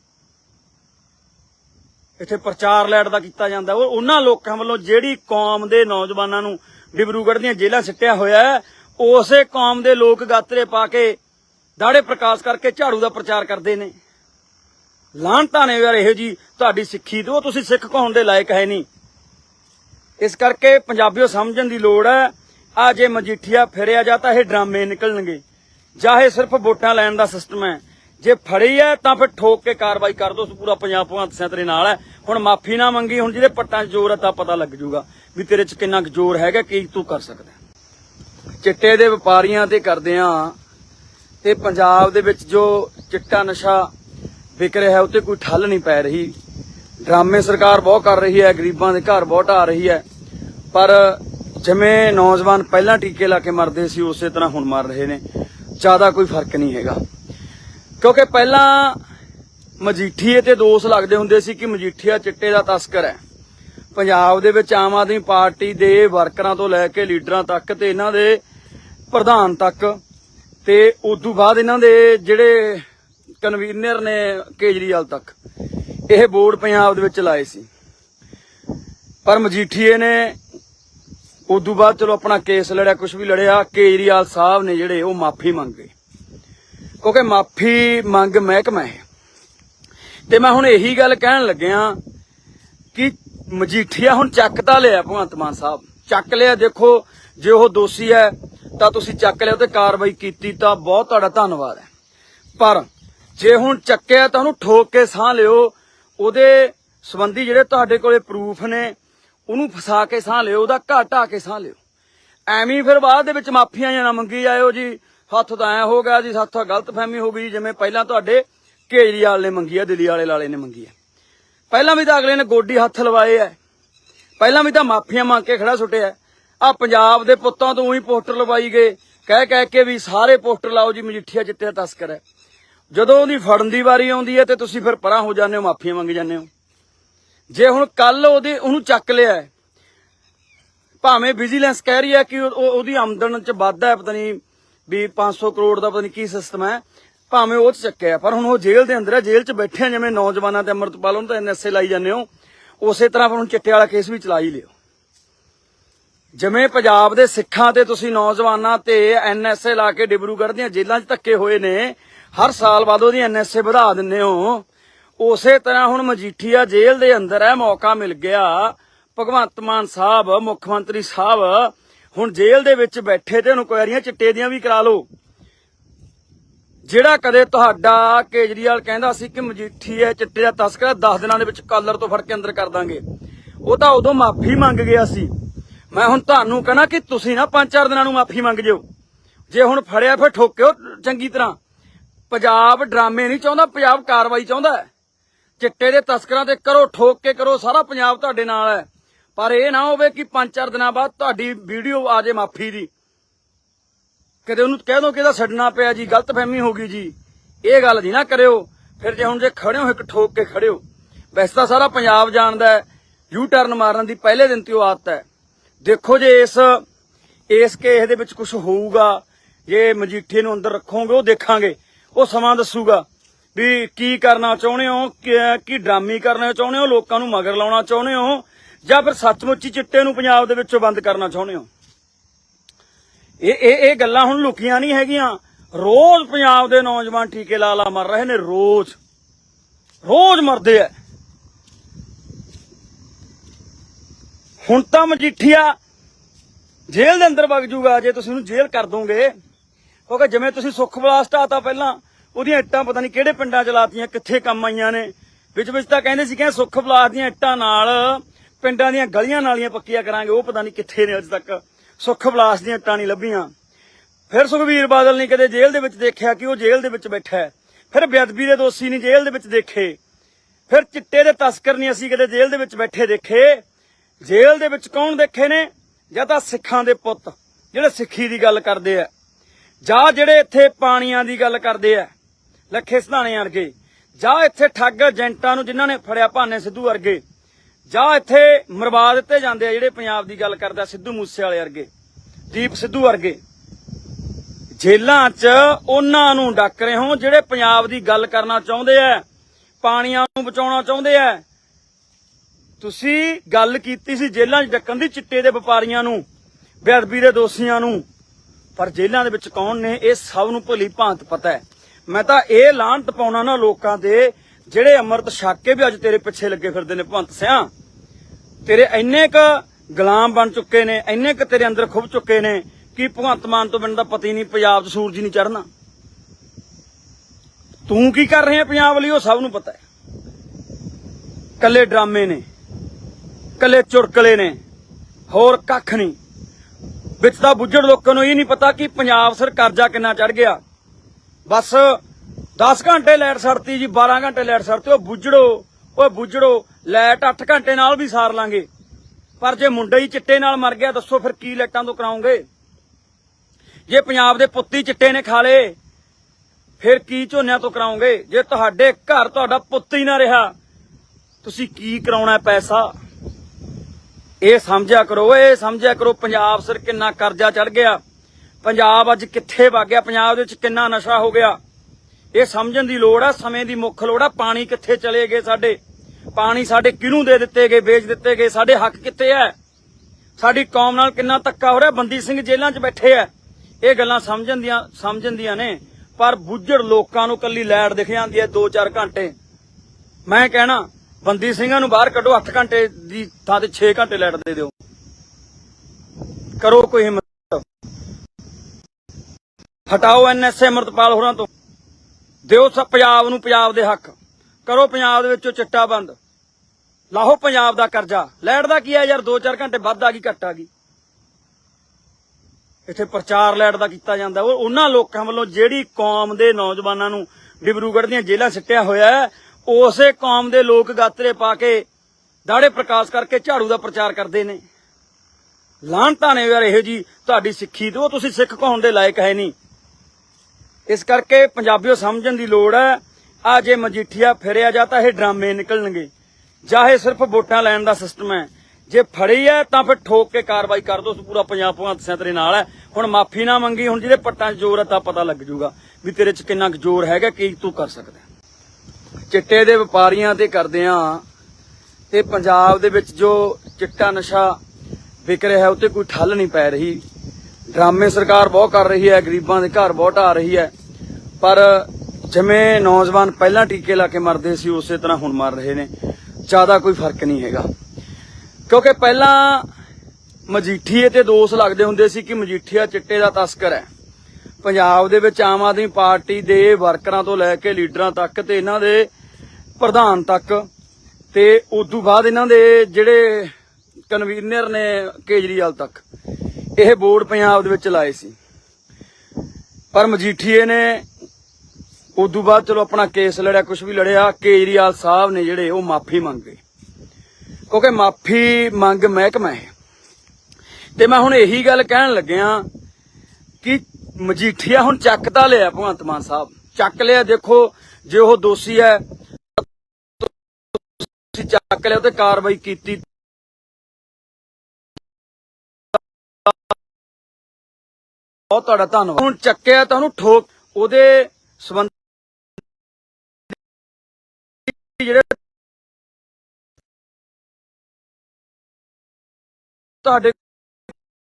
S1: ਇੱਥੇ ਪ੍ਰਚਾਰ ਲੈਟ ਦਾ ਕੀਤਾ ਜਾਂਦਾ। ਉਹ ਉਹਨਾਂ ਲੋਕਾਂ ਵੱਲੋਂ ਜਿਹੜੀ ਕੌਮ ਦੇ ਨੌਜਵਾਨਾਂ ਨੂੰ ਡਿਬਰੂਗੜ੍ਹ ਦੀਆਂ ਜੇਲ੍ਹਾਂ ਸਿੱਟਿਆ ਹੋਇਆ ਉਸੇ ਕੌਮ ਦੇ ਲੋਕ ਗਾਤਰੇ ਪਾ ਕੇ ਦਾੜੇ ਪ੍ਰਕਾਸ਼ ਕਰਕੇ ਝਾੜੂ ਦਾ ਪ੍ਰਚਾਰ ਕਰਦੇ ਨੇ। ਲਾਂਟਾਂ ਨੇ ਯਾਰ ਇਹੋ ਜੀ ਤੁਹਾਡੀ ਸਿੱਖੀ ਤੇ ਉਹ ਤੁਸੀਂ ਸਿੱਖ ਕਹਾਉਣ ਦੇ ਲਾਇਕ ਹੈ ਨਹੀਂ। ਇਸ ਕਰਕੇ ਪੰਜਾਬੀਓ ਸਮਝਣ ਦੀ ਲੋੜ ਹੈ, ਆ ਜੇ ਮਜੀਠੀਆ ਫਿਰਿਆ ਜਾ ਤਾਂ ਇਹ ਡਰਾਮੇ ਨਿਕਲਣਗੇ, ਜਾਂ ਇਹ ਸਿਰਫ ਵੋਟਾਂ ਲੈਣ ਦਾ ਸਿਸਟਮ ਹੈ। ਜੇ ਫੜੀ ਹੈ ਤਾਂ ਫਿਰ ਠੋਕ ਕੇ ਕਾਰਵਾਈ ਕਰ ਦੋ ਪੂਰਾ ਪੰਜਾਬ ਭਗਵੰਤ ਸਿੰਘ ਤੇਰੇ ਨਾਲ ਹੈ। ਹੁਣ ਮਾਫੀ ਨਾ ਮੰਗੀ, ਹੁਣ ਜਿਹਦੇ ਪੱਟਾਂ 'ਚ ਜ਼ੋਰ ਹੈ ਤਾਂ ਪਤਾ ਲੱਗ ਜੂਗਾ ਵੀ ਤੇਰੇ 'ਚ ਕਿੰਨਾ ਕੁ ਜ਼ੋਰ ਹੈਗਾ, ਕੀ ਤੂੰ ਕਰ ਸਕਦਾ। ਚਿੱਟੇ ਦੇ ਵਪਾਰੀਆਂ ਤੇ ਕਰਦੇ ਆ। ਤੇ ਪੰਜਾਬ ਦੇ ਵਿੱਚ ਜੋ ਚਿੱਟਾ ਨਸ਼ਾ ਵਿਕ ਰਿਹਾ ਉਤੇ ਕੋਈ ਠੱਲ ਨਹੀਂ ਪੈ ਰਹੀ। ਡਰਾਮੇ ਸਰਕਾਰ ਬਹੁਤ ਕਰ ਰਹੀ ਹੈ, ਗਰੀਬਾਂ ਦੇ ਘਰ ਬਹੁਤ ਆ ਰਹੀ ਹੈ। ਪਰ ਜਿਵੇਂ ਨੌਜਵਾਨ ਪਹਿਲਾਂ ਟੀਕੇ ਲਾ ਕੇ ਮਰਦੇ ਸੀ, ਉਸੇ ਤਰ੍ਹਾਂ ਹੁਣ ਮਰ ਰਹੇ ਨੇ। ਜ਼ਿਆਦਾ ਕੋਈ ਫ਼ਰਕ ਨਹੀਂ ਹੈਗਾ। ਕਿਉਂਕਿ ਪਹਿਲਾਂ ਮਜੀਠੀਏ ਤੇ ਦੋਸ਼ ਲੱਗਦੇ ਹੁੰਦੇ ਸੀ ਕਿ ਮਜੀਠੀਆ ਚਿੱਟੇ ਦਾ ਤਸਕਰ ਹੈ। ਪੰਜਾਬ ਦੇ ਵਿੱਚ ਆਮ ਆਦਮੀ ਪਾਰਟੀ ਦੇ ਵਰਕਰਾਂ ਤੋਂ ਲੈ ਕੇ ਲੀਡਰਾਂ ਤੱਕ ਤੇ ਇਹਨਾਂ ਦੇ ਪ੍ਰਧਾਨ ਤੱਕ ਤੇ ਉਦੋਂ ਬਾਅਦ ਇਹਨਾਂ ਦੇ ਜਿਹੜੇ ਕਨਵੀਨਰ ਨੇ ਕੇਜਰੀਵਾਲ ਤੱਕ, ਇਹ ਬੋਰਡ ਪੰਜਾਬ ਦੇ ਵਿੱਚ ਲਾਏ ਸੀ। ਪਰ ਮਜੀਠੀਏ ਨੇ ਉਦੋਂ ਬਾਅਦ ਚਲੋ ਆਪਣਾ ਕੇਸ ਲੜਿਆ ਕੁਝ ਵੀ ਲੜਿਆ, ਕੇਜਰੀਵਾਲ ਸਾਹਿਬ ਨੇ ਜਿਹੜੇ ਉਹ ਮਾਫੀ ਮੰਗ ਗਏ। ਕਿਉਂਕਿ ਮਾਫੀ ਮੰਗ ਮਹਿਕਮਾ ਹੈ। ਤੇ ਮੈਂ ਹੁਣ ਇਹੀ ਗੱਲ ਕਹਿਣ ਲੱਗਿਆ ਕਿ ਮਜੀਠੀਆ ਹੁਣ ਚੱਕ ਤਾਂ ਲਿਆ ਭਗਵੰਤ ਮਾਨ ਸਾਹਿਬ, ਚੱਕ ਲਿਆ ਦੇਖੋ, ਜੇ ਉਹ ਦੋਸ਼ੀ ਹੈ ਤਾਂ ਤੁਸੀਂ ਚੱਕ ਲਿਆ ਤੇ ਕਾਰਵਾਈ ਕੀਤੀ ਤਾਂ ਬਹੁਤ ਤੁਹਾਡਾ ਧੰਨਵਾਦ ਹੈ। ਪਰ ਜੇ ਹੁਣ ਚੱਕਿਆ ਤਾਂ ਉਹਨੂੰ ਠੋਕ ਕੇ ਸਾਹ ਲਿਓ, ਉਹਦੇ ਸੰਬੰਧੀ ਜਿਹੜੇ ਤੁਹਾਡੇ ਕੋਲੇ ਪ੍ਰੂਫ ਨੇ, ਉਹਨੂੰ ਫਸਾ ਕੇ ਸਾਹ ਲਿਓ, ਉਹਦਾ ਘਾਟਾ ਕੇ ਸਾਹ ਲਿਓ। ਐਵੇਂ ਫਿਰ ਬਾਅਦ ਦੇ ਵਿੱਚ ਮਾਫੀਆਂ ਜਾਂ ਨਾ ਮੰਗੀ ਜਾਇਓ ਜੀ। ਹੱਥ ਤਾਂ ਐ ਹੋ ਗਿਆ ਜੀ ਸਾਥੋਂ ਗਲਤਫਹਿਮੀ ਹੋ ਗਈ, ਜਿਵੇਂ ਪਹਿਲਾਂ ਤੁਹਾਡੇ ਕੇਜਰੀਵਾਲ ਨੇ ਮੰਗੀ ਆ ਦਿੱਲੀ ਵਾਲੇ ਲਾਲੇ ਨੇ ਮੰਗੀ ਆ ਪਹਿਲਾਂ ਵੀ ਤਾਂ ਅਗਲੇ ਨੇ ਗੋਡੀ ਹੱਥ ਲਵਾਏ ਐ ਪਹਿਲਾਂ ਵੀ ਤਾਂ ਮਾਫੀਆਂ ਮੰਗ ਕੇ ਖੜਾ ਸੁੱਟਿਆ ਆ ਪੰਜਾਬ ਦੇ ਪੁੱਤਾਂ ਤੋਂ ਉਹੀ ਪੋਸਟਰ ਲਵਾਈ ਗਏ। ਕਹਿ ਕਹਿ ਕੇ ਵੀ ਸਾਰੇ ਪੋਸਟਰ ਲਾਓ ਜੀ, ਮਜੀਠੀਆ ਚਿੱਟੇ ਦਾ ਤਸਕਰ ਹੈ। ਜਦੋਂ ਉਹਦੀ ਫੜਨ ਦੀ ਵਾਰੀ ਆਉਂਦੀ ਹੈ ਤੇ ਤੁਸੀਂ ਫਿਰ ਪਰਾਂ ਹੋ ਜਾਂਦੇ ਹੋ, ਮਾਫੀਆਂ ਮੰਗ ਜਾਂਦੇ ਹੋ। ਜੇ ਹੁਣ ਕੱਲ ਉਹਦੇ, ਉਹਨੂੰ ਚੱਕ ਲਿਆ ਭਾਵੇਂ ਵਿਜੀਲੈਂਸ ਕਹਿ ਰਹੀ ਹੈ ਕਿ ਉਹਦੀ ਆਮਦਨ ਚ ਵਾਧਾ ਹੈ, ਪਤਾ ਨਹੀਂ ਵੀ 500 ਕਰੋੜ ਦਾ ਪਤਾ ਨਹੀਂ ਕੀ ਸਿਸਟਮ ਹੈ, ਭਾਵੇਂ ਉਹ ਚ ਚੱਕਿਆ ਪਰ ਹੁਣ ਉਹ ਜੇਲ੍ਹ ਦੇ ਅੰਦਰ ਹੈ, ਜੇਲ੍ਹ ਚ ਬੈਠੇ ਜਿਵੇਂ ਨੌਜਵਾਨਾਂ ਤੇ ਅੰਮ੍ਰਿਤਪਾਲ ਨੂੰ ਤਾਂ ਐਨਐਸਏ ਲਾਈ ਜਾਂਦੇ ਹੋ। ਉਸੇ ਤਰ੍ਹਾਂ ਹੁਣ ਚਿੱਟੇ ਵਾਲਾ ਕੇਸ ਵੀ ਚਲਾ ਹੀ ਲਿਓ। ਜਿਵੇਂ ਪੰਜਾਬ ਦੇ ਸਿੱਖਾਂ ਤੇ ਤੁਸੀਂ ਨੌਜਵਾਨਾਂ ਤੇ ਐਨਐਸਏ ਲਾ ਕੇ ਡਿਬਰੂਗੜ੍ਹ ਦੀਆਂ ਜੇਲ੍ਹਾਂ 'ਚ ਧੱਕੇ ਹੋਏ ਨੇ, ਹਰ ਸਾਲ ਬਾਅਦ ਉਹਦੀ ਐਨਐਸਏ ਵਧਾ ਦਿੰਦੇ ਹੋ। ਉਸੇ ਤਰ੍ਹਾਂ ਹੁਣ ਮਜੀਠੀਆ ਜੇਲ੍ਹ ਦੇ ਅੰਦਰ ਹੈ ਮੌਕਾ ਮਿਲ ਗਿਆ। ਭਗਵੰਤ ਮਾਨ ਸਾਹਿਬ, ਮੁੱਖ ਮੰਤਰੀ ਸਾਹਿਬ, ਹੁਣ ਜੇਲ੍ਹ ਦੇ ਵਿੱਚ ਬੈਠੇ ਤੇ ਇਨਕੁਆਇਰੀਆਂ ਚਿੱਟੇ ਦੀਆਂ ਵੀ ਕਰਾ ਲਓ। ਜਿਹੜਾ ਕਦੇ ਤੁਹਾਡਾ ਕੇਜਰੀਵਾਲ ਕਹਿੰਦਾ ਸੀ ਕਿ ਮਜੀਠੀਆ ਚਿੱਟੇ ਦਾ ਤਸਕਰ 10 ਦਿਨਾਂ ਦੇ ਵਿੱਚ ਕਾਲਰ ਤੋਂ ਫੜ ਕੇ ਅੰਦਰ ਕਰ ਦਾਂਗੇ। ਉਹ ਤਾਂ ਉਦੋਂ ਮਾਫੀ ਮੰਗ ਗਿਆ ਸੀ। ਮੈਂ ਹੁਣ ਤੁਹਾਨੂੰ ਕਹਣਾ ਕਿ ਤੁਸੀਂ ਨਾ 5-4 ਦਿਨਾਂ ਨੂੰ ਮਾਫੀ ਮੰਗ ਜਿਓ। ਜੇ ਹੁਣ ਫੜਿਆ ਫਿਰ ਠੋਕਿਓ ਚੰਗੀ ਤਰ੍ਹਾਂ। ਪੰਜਾਬ ਡਰਾਮੇ ਨਹੀਂ ਚਾਹੁੰਦਾ, ਪੰਜਾਬ ਕਾਰਵਾਈ ਚਾਹੁੰਦਾ ਚਿੱਟੇ ਦੇ ਤਸਕਰਾਂ ਤੇ ਕਰੋ, ਠੋਕ ਕੇ ਕਰੋ, ਸਾਰਾ ਪੰਜਾਬ ਤੁਹਾਡੇ ਨਾਲ ਹੈ। ਪਰ ਇਹ ਨਾ ਹੋਵੇ ਕਿ 5-4 ਦਿਨਾਂ ਬਾਅਦ ਤੁਹਾਡੀ ਵੀਡੀਓ ਆ ਜੇ ਮਾਫੀ ਦੀ। ਕਦੇ ਉਹਨੂੰ ਕਹਿ ਦੋ ਕਿ ਇਹਦਾ ਛੱਡਣਾ ਪਿਆ ਜੀ, ਗਲਤਫਹਿਮੀ ਹੋ ਗਈ ਜੀ। ਇਹ ਗੱਲ ਜੀ ਨਾ ਕਰਿਓ। ਫਿਰ ਜੇ ਹੁਣ ਜੇ ਖੜੇ ਹੋ ਇੱਕ ਠੋਕ ਕੇ ਖੜੇ ਹੋ ਵੈਸੇ ਤਾਂ ਸਾਰਾ ਪੰਜਾਬ ਜਾਣਦਾ ਹੈ। ਯੂ ਟਰਨ ਮਾਰਨ ਦੀ ਪਹਿਲੇ ਦਿਨ ਤੇ ਉਹ ਆਦਤ ਹੈ। ਦੇਖੋ ਜੇ ਇਸ ਇਸ ਕੇਸ ਦੇ ਵਿੱਚ ਕੁਝ ਹੋਊਗਾ, ਜੇ ਮਜੀਠੇ ਨੂੰ ਅੰਦਰ ਰੱਖੋਗੇ, ਉਹ ਦੇਖਾਂਗੇ, ਉਹ ਸਮਾਂ ਦੱਸੂਗਾ ਵੀ ਕੀ ਕਰਨਾ ਚਾਹੁੰਦੇ ਹੋ, ਕੀ ਡਰਾਮੀ ਕਰਨਾ ਚਾਹੁੰਦੇ ਹੋ, ਲੋਕਾਂ ਨੂੰ ਮਗਰ ਲਾਉਣਾ ਚਾਹੁੰਦੇ ਹੋ, ਜਾਂ ਫਿਰ ਸੱਚਮੁੱਚ ਹੀ ਚਿੱਟੇ ਨੂੰ ਪੰਜਾਬ ਦੇ ਵਿੱਚੋਂ ਬੰਦ ਕਰਨਾ ਚਾਹੁੰਦੇ ਹੋ? ਇਹ ਇਹ ਇਹ ਗੱਲਾਂ ਹੁਣ ਲੁਕੀਆਂ ਨਹੀਂ ਹੈਗੀਆਂ। ਰੋਜ਼ ਪੰਜਾਬ ਦੇ ਨੌਜਵਾਨ ਟੀਕੇ ਲਾ ਲਾ ਮਰ ਰਹੇ ਨੇ, ਰੋਜ਼। ਰੋਜ਼ ਮਰਦੇ ਆ। ਹੁਣ ਤਾਂ ਮਜੀਠੀਆ ਜੇਲ੍ਹ ਦੇ ਅੰਦਰ ਵਗ ਜੂਗਾ, ਜੇ ਤੁਸੀਂ ਉਹਨੂੰ ਜੇਲ੍ਹ ਕਰ ਦੋਗੇ। ਕਿਉਂਕਿ ਜਿਵੇਂ ਤੁਸੀਂ ਸੁੱਖ ਬਲਾਸਟ ਆਤਾ ਪਹਿਲਾਂ, ਉਹਦੀਆਂ ਇੱਟਾਂ ਪਤਾ ਨਹੀਂ ਕਿਹੜੇ ਪਿੰਡਾਂ ਚ ਲਾਤੀਆਂ, ਕਿੱਥੇ ਕੰਮ ਆਈਆਂ ਨੇ। ਵਿੱਚ ਵਿੱਚ ਤਾਂ ਕਹਿੰਦੇ ਸੀ ਕਿ ਸੁੱਖ ਬਲਾਸਟ ਦੀਆਂ ਇੱਟਾਂ ਨਾਲ ਪਿੰਡਾਂ ਦੀਆਂ ਗਲੀਆਂ ਨਾਲੀਆਂ ਪੱਕੀਆਂ ਕਰਾਂਗੇ, ਉਹ ਪਤਾ ਨਹੀਂ ਕਿੱਥੇ ਨੇ ਅੱਜ ਤੱਕ। ਸੁੱਖ ਬਲਾਸਟ ਦੀਆਂ ਇੱਟਾਂ ਨਹੀਂ ਲੱਭੀਆਂ। ਫਿਰ ਸੁਖਬੀਰ ਬਾਦਲ ਨੇ ਕਦੇ ਜੇਲ੍ਹ ਦੇ ਵਿੱਚ ਦੇਖਿਆ ਕਿ ਉਹ ਜੇਲ੍ਹ ਦੇ ਵਿੱਚ ਬੈਠਾ ਹੈ? ਫਿਰ ਬੇਅਦਬੀ ਦੇ ਦੋਸ਼ੀ ਨਹੀਂ ਜੇਲ੍ਹ ਦੇ ਵਿੱਚ ਦੇਖੇ। ਫਿਰ ਚਿੱਟੇ ਦੇ ਤਸਕਰ ਨਹੀਂ ਅਸੀਂ ਕਦੇ ਜੇਲ੍ਹ ਦੇ ਵਿੱਚ ਬੈਠੇ ਦੇਖੇ। ਜੇਲ੍ਹ ਦੇ ਵਿੱਚ ਕੌਣ ਦੇਖੇ ਨੇ? ਜਾਂ ਤਾਂ ਸਿੱਖਾਂ ਦੇ ਪੁੱਤ, ਜਿਹੜੇ ਸਿੱਖੀ ਦੀ ਗੱਲ ਕਰਦੇ ਆ। ਜਾਂ ਜਿਹੜੇ ਇੱਥੇ ਪਾਣੀਆਂ ਦੀ ਗੱਲ ਕਰਦੇ ਆ, ਲੱਖੇ ਸਧਾਣੇ ਵਰਗੇ। ਜਾਂ ਇੱਥੇ ਠੱਗ ਏਜੰਟਾਂ ਨੂੰ ਜਿਨ੍ਹਾਂ ਨੇ ਫੜਿਆ ਭਾਨੇ ਸਿੱਧੂ ਵਰਗੇ। ਜਾਂ ਇੱਥੇ ਮਰਵਾ ਦਿੱਤੇ ਜਾਂਦੇ ਆ ਜਿਹੜੇ ਪੰਜਾਬ ਦੀ ਗੱਲ ਕਰਦਾ ਸਿੱਧੂ ਮੂਸੇ ਵਾਲੇ ਵਰਗੇ, ਦੀਪ ਸਿੱਧੂ ਵਰਗੇ। ਜੇਲਾਂ 'ਚ ਉਹਨਾਂ ਨੂੰ ਡੱਕ ਰਹੇ ਹੋ ਜਿਹੜੇ ਪੰਜਾਬ ਦੀ ਗੱਲ ਕਰਨਾ ਚਾਹੁੰਦੇ ਆ, ਪਾਣੀਆਂ ਨੂੰ ਬਚਾਉਣਾ ਚਾਹੁੰਦੇ ਆ। ਤੁਸੀਂ ਗੱਲ ਕੀਤੀ ਸੀ ਜੇਲ੍ਹਾਂ 'ਚ ਡੱਕਣ ਦੀ ਚਿੱਟੇ ਦੇ ਵਪਾਰੀਆਂ ਨੂੰ, ਬੇਅਦਬੀ ਦੇ ਦੋਸ਼ੀਆਂ ਨੂੰ। ਪਰ ਜੇਲ੍ਹਾਂ ਦੇ ਵਿੱਚ ਕੌਣ ਨੇ, ਇਹ ਸਭ ਨੂੰ ਭਲੀ ਭਾਂਤ ਪਤਾ ਹੈ। ਮੈਂ ਤਾਂ ਇਹ ਲਾਂਤ ਪਾਉਣਾ ਨਾ ਲੋਕਾਂ ਦੇ, ਜਿਹੜੇ ਅੰਮ੍ਰਿਤ ਛਕ ਕੇ ਵੀ ਅੱਜ ਤੇਰੇ ਪਿੱਛੇ ਲੱਗੇ ਫਿਰਦੇ ਨੇ ਭੰਤ ਸਿਆਂ। ਤੇਰੇ ਇੰਨੇ ਕ ਗੁਲਾਮ ਬਣ ਚੁੱਕੇ ਨੇ, ਇੰਨੇ ਕ ਤੇਰੇ ਅੰਦਰ ਖੁੱਭ ਚੁੱਕੇ ਨੇ, ਕਿ ਭਗਵੰਤ ਮਾਨ ਤੋਂ ਬਿਨਾਂ ਦਾ ਪਤੀ ਨਹੀਂ, ਪੰਜਾਬ 'ਚ ਸੂਰਜ ਨਹੀਂ ਚੜਨਾ ਤੂੰ ਕੀ ਕਰ ਰਿਹਾ ਪੰਜਾਬ ਲਈ, ਉਹ ਸਭ ਨੂੰ ਪਤਾ ਹੈ। ਕੱਲੇ ਡਰਾਮੇ ਨੇ। ਕੱਲੇ ਚੁਟਕਲੇ ਨੇ, ਹੋਰ ਕੱਖ ਨਹੀਂ। ਵਿੱਚ ਤਾਂ ਬੁੱਝੜ ਲੋਕਾਂ ਨੂੰ ਇਹ ਨਹੀਂ ਪਤਾ ਕਿ ਪੰਜਾਬ ਸਰ ਕਰਜ਼ਾ ਕਿੰਨਾ ਚੜ ਗਿਆ। ਬਸ 10 ਘੰਟੇ ਲੈਟ ਸੜਤੀ ਜੀ 12 ਘੰਟੇ ਲੈਟ ਸੜਤੀ, ਉਹ ਬੁੱਝੜੋ ਉਹ ਬੁੱਝੜੋ ਲੈਟ 8 ਘੰਟੇ ਨਾਲ ਵੀ ਸਾਰ ਲਾਂਗੇ। ਪਰ ਜੇ ਮੁੰਡਾ ਹੀ ਚਿੱਟੇ ਨਾਲ ਮਰ ਗਿਆ, ਦੱਸੋ ਫਿਰ ਕੀ ਲੈਟਾਂ ਤੋਂ ਕਰਾਉਂਗੇ? ਜੇ ਪੰਜਾਬ ਦੇ ਪੁੱਤੀ ਚਿੱਟੇ ਨੇ ਖਾ ਲਏ, ਫਿਰ ਕੀ ਝੋਨਿਆਂ ਤੋਂ ਕਰਾਉਂਗੇ? ਜੇ ਤੁਹਾਡੇ ਘਰ ਤੁਹਾਡਾ ਪੁੱਤ ਹੀ ਨਾ ਰਿਹਾ, ਤੁਸੀਂ ਕੀ ਕਰਾਉਣਾ ਪੈਸਾ? ਇਹ ਸਮਝਿਆ ਕਰੋ, ਇਹ ਸਮਝਿਆ ਕਰੋ ਪੰਜਾਬ ਸਰ ਕਿੰਨਾ ਕਰਜ਼ਾ ਚੜ ਗਿਆ। ਪੰਜਾਬ ਅੱਜ ਕਿੱਥੇ ਵਗ ਗਿਆ, ਪੰਜਾਬ ਦੇ ਵਿੱਚ ਕਿੰਨਾ ਨਸ਼ਾ ਹੋ ਗਿਆ। ਇਹ ਸਮਝਣ ਦੀ ਲੋੜ ਆ, ਸਮੇਂ ਦੀ ਮੁੱਖ ਲੋੜ ਆ, ਪਾਣੀ ਕਿੱਥੇ ਚਲੇ ਗਏ ਸਾਡੇ। ਪਾਣੀ ਸਾਡੇ ਕਿਹਨੂੰ ਦੇ ਦਿੱਤੇ ਗਏ, ਵੇਚ ਦਿੱਤੇ ਗਏ, ਸਾਡੇ ਹੱਕ ਕਿੱਥੇ ਐ ਸਾਡੀ ਕੌਮ ਨਾਲ ਕਿੰਨਾ ਧੱਕਾ ਹੋ ਰਿਹਾ, ਬੰਦੀ ਸਿੰਘ ਜੇਲ੍ਹਾਂ 'ਚ ਬੈਠੇ ਐ ਇਹ ਗੱਲਾਂ ਸਮਝਣ ਦੀਆਂ ਸਮਝਣ ਦੀਆਂ ਨੇ, ਪਰ ਬੁੱਝੜ ਲੋਕਾਂ ਨੂੰ ਕੱਲੀ ਲੈਟ ਦਿਖ ਜਾਂਦੀ ਐ 2-4 ਘੰਟੇ। ਮੈਂ ਕਹਿਣਾ ਬੰਦੀ ਸਿੰਘਾਂ ਨੂੰ ਬਾਹਰ ਕੱਢੋ 8 ਘੰਟੇ ਦੀ ਥਾਂ ਤੇ 6 ਘੰਟੇ ਲੈਟ ਦੇ ਦਿਓ। ਕਰੋ ਕੋਈ ਹਿੰਮਤ। ਹਟਾਓ ਐਨਐਸਏ ਅਮਰਤਪਾਲ ਹੋਰਾਂ ਤੋਂ। ਦਿਓ ਸਭ ਪੰਜਾਬ ਨੂੰ ਪੰਜਾਬ ਦੇ ਹੱਕ। ਕਰੋ ਪੰਜਾਬ ਦੇ ਵਿੱਚੋਂ ਚਿੱਟਾ ਬੰਦ। ਲਾਹੋ ਪੰਜਾਬ ਦਾ ਕਰਜ਼ਾ। ਲੈਟ ਦਾ ਕੀ ਹੈ ਯਾਰ? 2-4 ਘੰਟੇ ਵੱਧ ਆ ਗਈ ਘੱਟ ਆ ਗਈ। ਇੱਥੇ ਪ੍ਰਚਾਰ ਲੈਟ ਦਾ ਕੀਤਾ ਜਾਂਦਾ। ਉਹ ਉਹਨਾਂ ਲੋਕਾਂ ਵੱਲੋਂ ਜਿਹੜੀ ਕੌਮ ਦੇ ਨੌਜਵਾਨਾਂ ਨੂੰ ਡਿਬਰੂਗੜ੍ਹ ਦੀਆਂ ਜੇਲ੍ਹਾਂ ਸਿੱਟਿਆ ਹੋਇਆ ਹੈ, ਉਸੇ ਕੌਮ ਦੇ ਲੋਕ ਗਾਤਰੇ ਪਾ ਕੇ ਦਾੜੇ ਪ੍ਰਕਾਸ਼ ਕਰਕੇ ਝਾੜੂ ਦਾ ਪ੍ਰਚਾਰ ਕਰਦੇ ਨੇ। ਲਾਂਟਾਂ ਨੇ ਯਾਰ ਇਹੋ ਜੀ ਤੁਹਾਡੀ ਸਿੱਖੀ ਤੇ ਉਹ ਤੁਸੀਂ ਸਿੱਖ ਕਹਾਉਣ ਦੇ ਲਾਇਕ ਹੈ ਨਹੀਂ। ਇਸ ਕਰਕੇ ਪੰਜਾਬੀਓ ਸਮਝਣ ਦੀ ਲੋੜ ਹੈ, ਆ ਜੇ ਮਜੀਠੀਆ ਫਿਰਿਆ ਜਾਂ ਤਾਂ ਇਹ ਡਰਾਮੇ ਨਿਕਲਣਗੇ, ਜਾਂ ਇਹ ਸਿਰਫ ਵੋਟਾਂ ਲੈਣ ਦਾ ਸਿਸਟਮ ਹੈ। ਜੇ ਫੜੀ ਹੈ ਤਾਂ ਫਿਰ ਠੋਕ ਕੇ ਕਾਰਵਾਈ ਕਰ ਦੋ ਪੂਰਾ ਪੰਜਾਬ ਭਗਵੰਤ ਸਿੰਘ ਤੇਰੇ ਨਾਲ ਹੈ। ਹੁਣ ਮਾਫੀ ਨਾ ਮੰਗੀ, ਹੁਣ ਜਿਹਦੇ ਪੱਟਾਂ 'ਚ ਜ਼ੋਰ ਹੈ ਤਾਂ ਪਤਾ ਲੱਗ ਜਾਊਗਾ ਵੀ ਤੇਰੇ 'ਚ ਕਿੰਨਾ ਕੁ ਜ਼ੋਰ ਹੈਗਾ, ਕੀ ਤੂੰ ਕਰ ਸਕਦਾ। ਚਿੱਟੇ ਦੇ ਵਪਾਰੀਆਂ ਤੇ ਕਰਦੇ ਆ। ਤੇ ਪੰਜਾਬ ਦੇ ਵਿੱਚ ਜੋ ਚਿੱਟਾ ਨਸ਼ਾ ਵਿਕ ਰਿਹਾ ਹੈ, ਉੱਤੇ ਕੋਈ ਠੱਲ ਨਹੀਂ ਪੈ ਰਹੀ। ਡਰਾਮੇ ਸਰਕਾਰ ਬਹੁਤ ਕਰ ਰਹੀ ਹੈ, ਗਰੀਬਾਂ ਦੇ ਘਰ ਬਹੁਤ ਆ ਰਹੀ ਹੈ। ਪਰ ਜਿਵੇਂ ਨੌਜਵਾਨ ਪਹਿਲਾਂ ਟੀਕੇ ਲਾ ਕੇ ਮਰਦੇ ਸੀ, ਉਸੇ ਤਰ੍ਹਾਂ ਹੁਣ ਮਰ ਰਹੇ ਨੇ। ਜ਼ਿਆਦਾ ਕੋਈ ਫ਼ਰਕ ਨਹੀਂ ਹੈਗਾ। ਕਿਉਂਕਿ ਪਹਿਲਾਂ ਮਜੀਠੀਏ ਤੇ ਦੋਸ਼ ਲੱਗਦੇ ਹੁੰਦੇ ਸੀ ਕਿ ਮਜੀਠੀਆ ਚਿੱਟੇ ਦਾ ਤਸਕਰ ਹੈ। ਪੰਜਾਬ ਦੇ ਵਿੱਚ ਆਮ ਆਦਮੀ ਪਾਰਟੀ ਦੇ ਵਰਕਰਾਂ ਤੋਂ ਲੈ ਕੇ ਲੀਡਰਾਂ ਤੱਕ ਤੇ ਇਹਨਾਂ ਦੇ ਪ੍ਰਧਾਨ ਤੱਕ। ਤੇ ਉਦੋਂ ਬਾਅਦ ਇਹਨਾਂ ਦੇ ਜਿਹੜੇ ਕਨਵੀਨਰ ਨੇ ਕੇਜਰੀਵਾਲ ਤੱਕ, ਇਹ ਬੋਰਡ ਪੰਜਾਬ ਦੇ ਵਿੱਚ ਲਾਏ ਸੀ। ਪਰ ਮਜੀਠੀਏ ਨੇ ਉਦੋਂ ਬਾਅਦ ਚਲੋ ਆਪਣਾ ਕੇਸ ਲੜਿਆ ਕੁਝ ਵੀ ਲੜਿਆ, ਕੇਜਰੀਵਾਲ ਸਾਹਿਬ ਨੇ ਜਿਹੜੇ ਉਹ ਮਾਫੀ ਮੰਗ ਗਏ। ਕਿਉਂਕਿ ਮਾਫੀ ਮੰਗ ਮਹਿਕਮਾ ਹੈ। ਤੇ ਮੈਂ ਹੁਣ ਇਹੀ ਗੱਲ ਕਹਿਣ ਲੱਗਿਆ ਕਿ ਮਜੀਠੀਆ ਹੁਣ ਚੱਕ ਤਾਂ ਲਿਆ ਭਗਵੰਤ ਮਾਨ ਸਾਹਿਬ। ਚੱਕ ਲਿਆ, ਦੇਖੋ, ਜੇ ਉਹ ਦੋਸ਼ੀ ਹੈ, ਤੁਸੀਂ ਚੱਕ ਲਿਆ ਤੇ ਕਾਰਵਾਈ ਕੀਤੀ। ਬਹੁਤ ਤੁਹਾਡਾ ਧੰਨਵਾਦ। ਹੁਣ ਚੱਕਿਆ ਤਾਂ ਉਹਨੂੰ ਠੋਕ, ਉਹਦੇ ਸੰਬੰਧ ਜਿਹੜੇ ਤੁਹਾਡੇ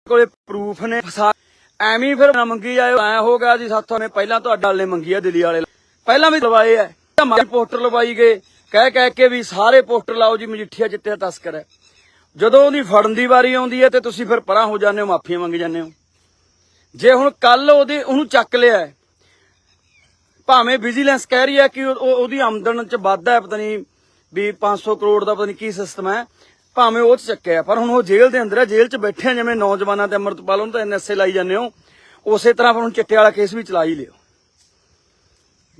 S1: ਕੋਲੇ ਪ੍ਰੂਫ ਨੇ, ਫਸਾ ਐਵੇਂ ਫਿਰ ਨਾ ਮੰਗੀ ਜਾਇਓ। ਐ ਹੋ ਗਿਆ ਜੀ ਸਾਥੋਂ ਨੇ ਪਹਿਲਾਂ ਤੁਹਾਡੇ ਨੇ ਮੰਗੀ ਆ ਦਿੱਲੀ ਵਾਲੇ। ਪਹਿਲਾਂ ਵੀ ਲਵਾਏ ਐ ਧਮਾਕੇ ਪੋਸਟਰ ਲਵਾਈ ਗਏ। ਕਹਿ ਕਹਿ ਕੇ ਵੀ ਸਾਰੇ ਪੋਸਟਰ ਲਾਓ ਜੀ ਮਜੀਠੀਆ ਜਿੱਤੇ ਤਸਕਰ ਹੈ ਜਦੋਂ ਉਹਦੀ ਫੜਨ ਦੀ ਵਾਰੀ ਆਉਂਦੀ ਹੈ ਤੇ ਤੁਸੀਂ ਫਿਰ ਪਰਾਂ ਹੋ ਜਾਂਦੇ ਹੋ ਮਾਫੀਆਂ ਮੰਗ ਜਾਂਦੇ ਹੋ। ਜੇ ਹੁਣ ਕੱਲ ਉਹਦੇ ਉਹਨੂੰ ਚੱਕ ਲਿਆ ਹੈ, ਭਾਵੇਂ ਵਿਜੀਲੈਂਸ ਕਹਿ ਰਹੀ ਹੈ ਕਿ ਉਹ- ਉਹਦੀ ਆਮਦਨ ਚ ਵਾਧਾ ਹੈ ਪਤਾ ਨਹੀਂ ਵੀ 500 ਕਰੋੜ ਦਾ ਪਤਾ ਨਹੀਂ ਕੀ ਸਿਸਟਮ ਹੈ। ਭਾਵੇਂ ਉਹ ਚ ਚੱਕਿਆ ਪਰ ਹੁਣ ਉਹ ਜੇਲ੍ਹ ਦੇ ਅੰਦਰ ਹੈ, ਜੇਲ੍ਹ ਚ ਬੈਠੇ ਆ, ਜਿਵੇਂ ਨੌਜਵਾਨਾਂ ਤੇ ਅਮਰਤਪਾਲ ਉਹਨੂੰ ਤਾਂ ਐਨਐਸਏ ਲਾਈ ਜਾਂਦੇ ਹੋ। ਉਸੇ ਤਰ੍ਹਾਂ ਫਿਰ ਹੁਣ ਚਿੱਟੇ ਵਾਲਾ ਕੇਸ ਵੀ ਚਲਾ ਹੀ ਲਿਓ।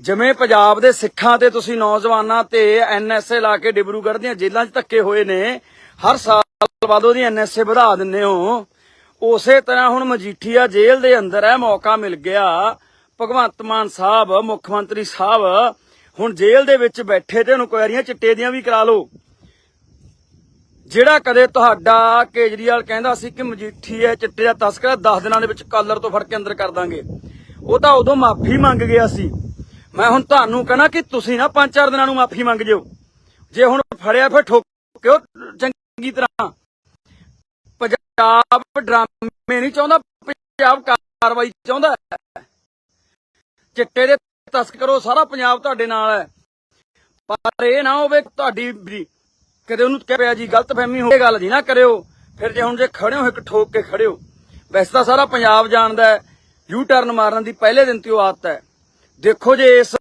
S1: ਜਿਵੇਂ ਪੰਜਾਬ ਦੇ ਸਿੱਖਾਂ ਤੇ ਤੁਸੀਂ ਨੌਜਵਾਨਾਂ ਤੇ ਐਨਐਸਏ ਲਾ ਕੇ ਡਿਬਰੂਗੜ੍ਹ ਦੀਆਂ ਜੇਲ੍ਹਾਂ 'ਚ ਧੱਕੇ ਹੋਏ ਨੇ, ਹਰ ਸਾਲ ਬਾਅਦ ਉਹਦੀ ਐਨਐਸਏ ਵਧਾ ਦਿੰਦੇ ਹੋ। ਉਸੇ ਤਰ੍ਹਾਂ ਹੁਣ ਮਜੀਠੀਆ ਜੇਲ੍ਹ ਦੇ ਅੰਦਰ ਹੈ, ਮੌਕਾ ਮਿਲ ਗਿਆ। ਭਗਵੰਤ ਮਾਨ ਸਾਹਿਬ, ਮੁੱਖ ਮੰਤਰੀ ਸਾਹਿਬ, ਹੁਣ ਜੇਲ੍ਹ ਦੇ ਵਿੱਚ ਬੈਠੇ ਤੇ ਇਨਕੁਆਇਰੀਆਂ ਚਿੱਟੇ ਦੀਆਂ ਵੀ ਕਰਾ ਲਓ। ਜਿਹੜਾ ਕਦੇ ਤੁਹਾਡਾ ਕੇਜਰੀਵਾਲ ਕਹਿੰਦਾ ਸੀ ਕਿ ਮਜੀਠੀ ਹੈ, ਚਿੱਟੇ ਦਾ ਤਸਕਰ 10 ਦਿਨਾਂ ਦੇ ਵਿੱਚ ਕਾਲਰ ਤੋਂ ਫੜ ਕੇ ਅੰਦਰ ਕਰ ਦਾਂਗੇ। ਉਹ ਤਾਂ ਉਦੋਂ ਮਾਫੀ ਮੰਗ ਗਿਆ ਸੀ। ਮੈਂ ਹੁਣ ਤੁਹਾਨੂੰ ਕਹਣਾ ਕਿ ਤੁਸੀਂ ਨਾ 5-4 ਦਿਨਾਂ ਨੂੰ ਮਾਫੀ ਮੰਗ ਜਿਓ। ਜੇ ਹੁਣ ਫੜਿਆ ਫਿਰ ਠੋਕਿਓ ਚੰਗੀ ਤਰ੍ਹਾਂ। ਪੰਜਾਬ ਡਰਾਮੇ ਨਹੀਂ ਚਾਹੁੰਦਾ, ਪੰਜਾਬ ਕਾਰਵਾਈ ਚਾਹੁੰਦਾ ਚਿੱਟੇ ਦੇ ਤਸਕਰੋ ਸਾਰਾ ਪੰਜਾਬ ਤੁਹਾਡੇ ਨਾਲ ਹੈ। ਪਰ ਇਹ ਨਾ ਹੋਵੇ ਤੁਹਾਡੀ ਵੀ ਕਦੇ ਉਹਨੂੰ ਕਹਿ ਪਿਆ ਜੀ, ਗਲਤਫਹਿਮੀ ਹੋਵੇ ਗੱਲ ਜੀ ਨਾ ਕਰਿਓ। ਫਿਰ ਜੇ ਹੁਣ ਜੇ ਖੜੇ ਹੋ ਇੱਕ ਠੋਕ ਕੇ ਖੜਿਓ। ਵੈਸੇ ਤਾਂ ਸਾਰਾ ਪੰਜਾਬ ਜਾਣਦਾ ਹੈ ਯੂ ਟਰਨ ਮਾਰਨ ਦੀ ਪਹਿਲੇ ਦਿਨ ਤੋਂ ਆਦਤ ਹੈ। ਦੇਖੋ ਜੇ ਇਸ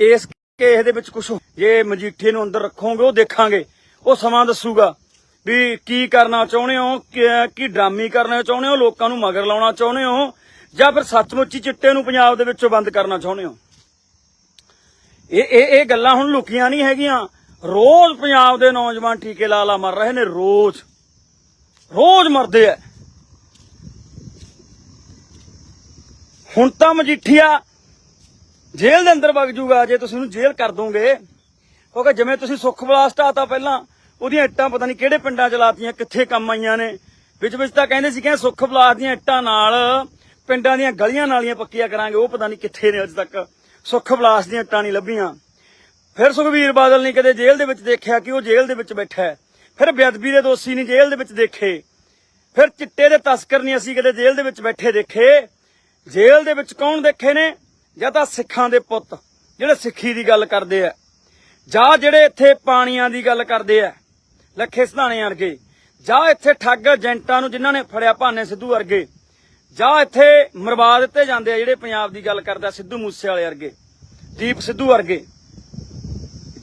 S1: ਇਸ ਕੇਸ ਦੇ ਵਿੱਚ ਕੁਝ ਜੇ ਮਜੀਠੇ ਨੂੰ ਅੰਦਰ ਰੱਖੋਗੇ, ਉਹ ਦੇਖਾਂਗੇ। ਉਹ ਸਮਾਂ ਦੱਸੂਗਾ ਵੀ ਕੀ ਕਰਨਾ ਚਾਹੁੰਦੇ ਹੋ, ਕਿ- ਕੀ ਡਰਾਮੀ ਕਰਨਾ ਚਾਹੁੰਦੇ ਹੋ, ਲੋਕਾਂ ਨੂੰ ਮਗਰ ਲਾਉਣਾ ਚਾਹੁੰਦੇ ਹੋ, ਜਾਂ ਫਿਰ ਸੱਚਮੁੱਚ ਹੀ ਚਿੱਟੇ ਨੂੰ ਪੰਜਾਬ ਦੇ ਵਿੱਚੋਂ ਬੰਦ ਕਰਨਾ ਚਾਹੁੰਦੇ ਹੋ। ਇਹ ਇਹ ਇਹ ਗੱਲਾਂ ਹੁਣ ਲੁਕੀਆਂ ਨਹੀਂ ਹੈਗੀਆਂ। ਰੋਜ਼ ਪੰਜਾਬ ਦੇ ਨੌਜਵਾਨ ਟੀਕੇ ਲਾ ਲਾ ਮਰ ਰਹੇ ਨੇ, ਰੋਜ਼। ਰੋਜ਼ ਮਰਦੇ ਆ ਹੁਣ ਤਾਂ ਮਜੀਠੀਆ ਜੇਲ੍ਹ ਦੇ ਅੰਦਰ ਵਗ ਜੂਗਾ, ਜੇ ਤੁਸੀਂ ਉਹਨੂੰ ਜੇਲ੍ਹ ਕਰ ਦੋਗੇ। ਕਿਉਂਕਿ ਜਿਵੇਂ ਤੁਸੀਂ ਸੁੱਖ ਬਲਾਸਟ ਆਤਾ ਪਹਿਲਾਂ, ਉਹਦੀਆਂ ਇੱਟਾਂ ਪਤਾ ਨਹੀਂ ਕਿਹੜੇ ਪਿੰਡਾਂ ਚ ਲਾਤੀਆਂ, ਕਿੱਥੇ ਕੰਮ ਆਈਆਂ ਨੇ। ਵਿੱਚ ਵਿੱਚ ਤਾਂ ਕਹਿੰਦੇ ਸੀ ਕਿ ਸੁੱਖ ਬਲਾਸਟ ਦੀਆਂ ਇੱਟਾਂ ਨਾਲ ਪਿੰਡਾਂ ਦੀਆਂ ਗਲੀਆਂ ਨਾਲੀਆਂ ਪੱਕੀਆਂ ਕਰਾਂਗੇ, ਉਹ ਪਤਾ ਨਹੀਂ ਕਿੱਥੇ ਨੇ ਅੱਜ ਤੱਕ। ਸੁੱਖ ਬਲਾਸਟ ਦੀਆਂ ਇੱਟਾਂ ਨਹੀਂ ਲੱਭੀਆਂ। ਫਿਰ ਸੁਖਵੀਰ ਬਾਦਲ ਨੇ ਕਦੇ ਜੇਲ੍ਹ ਦੇ ਵਿੱਚ ਦੇਖਿਆ ਕਿ ਉਹ ਜੇਲ੍ਹ ਦੇ ਵਿੱਚ ਬੈਠਾ ਹੈ? ਫਿਰ ਬੇਅਦਬੀ ਦੇ ਦੋਸ਼ੀ ਨਹੀਂ ਜੇਲ੍ਹ ਦੇ ਵਿੱਚ ਦੇਖੇ। ਫਿਰ ਚਿੱਟੇ ਦੇ ਤਸਕਰ ਨਹੀਂ ਅਸੀਂ ਕਦੇ ਜੇਲ੍ਹ ਦੇ ਵਿੱਚ ਬੈਠੇ ਦੇਖੇ। ਜੇਲ੍ਹ ਦੇ ਵਿੱਚ ਕੌਣ ਦੇਖੇ ਨੇ? ਜਾਂ ਤਾਂ ਸਿੱਖਾਂ ਦੇ ਪੁੱਤ, ਜਿਹੜੇ ਸਿੱਖੀ ਦੀ ਗੱਲ ਕਰਦੇ ਆ। ਜਾਂ ਜਿਹੜੇ ਇੱਥੇ ਪਾਣੀਆਂ ਦੀ ਗੱਲ ਕਰਦੇ ਆ, ਲੱਖੇ ਸਧਾਣੇ ਵਰਗੇ। ਜਾਂ ਇੱਥੇ ਠੱਗ ਏਜੰਟਾਂ ਨੂੰ ਜਿਨ੍ਹਾਂ ਨੇ ਫੜਿਆ ਭਾਨੇ ਸਿੱਧੂ ਵਰਗੇ। ਜਾਂ ਇੱਥੇ ਮਰਵਾ ਦਿੱਤੇ ਜਾਂਦੇ ਆ ਜਿਹੜੇ ਪੰਜਾਬ ਦੀ ਗੱਲ ਕਰਦਾ ਸਿੱਧੂ ਮੂਸੇ ਵਾਲੇ ਵਰਗੇ, ਦੀਪ ਸਿੱਧੂ ਵਰਗੇ।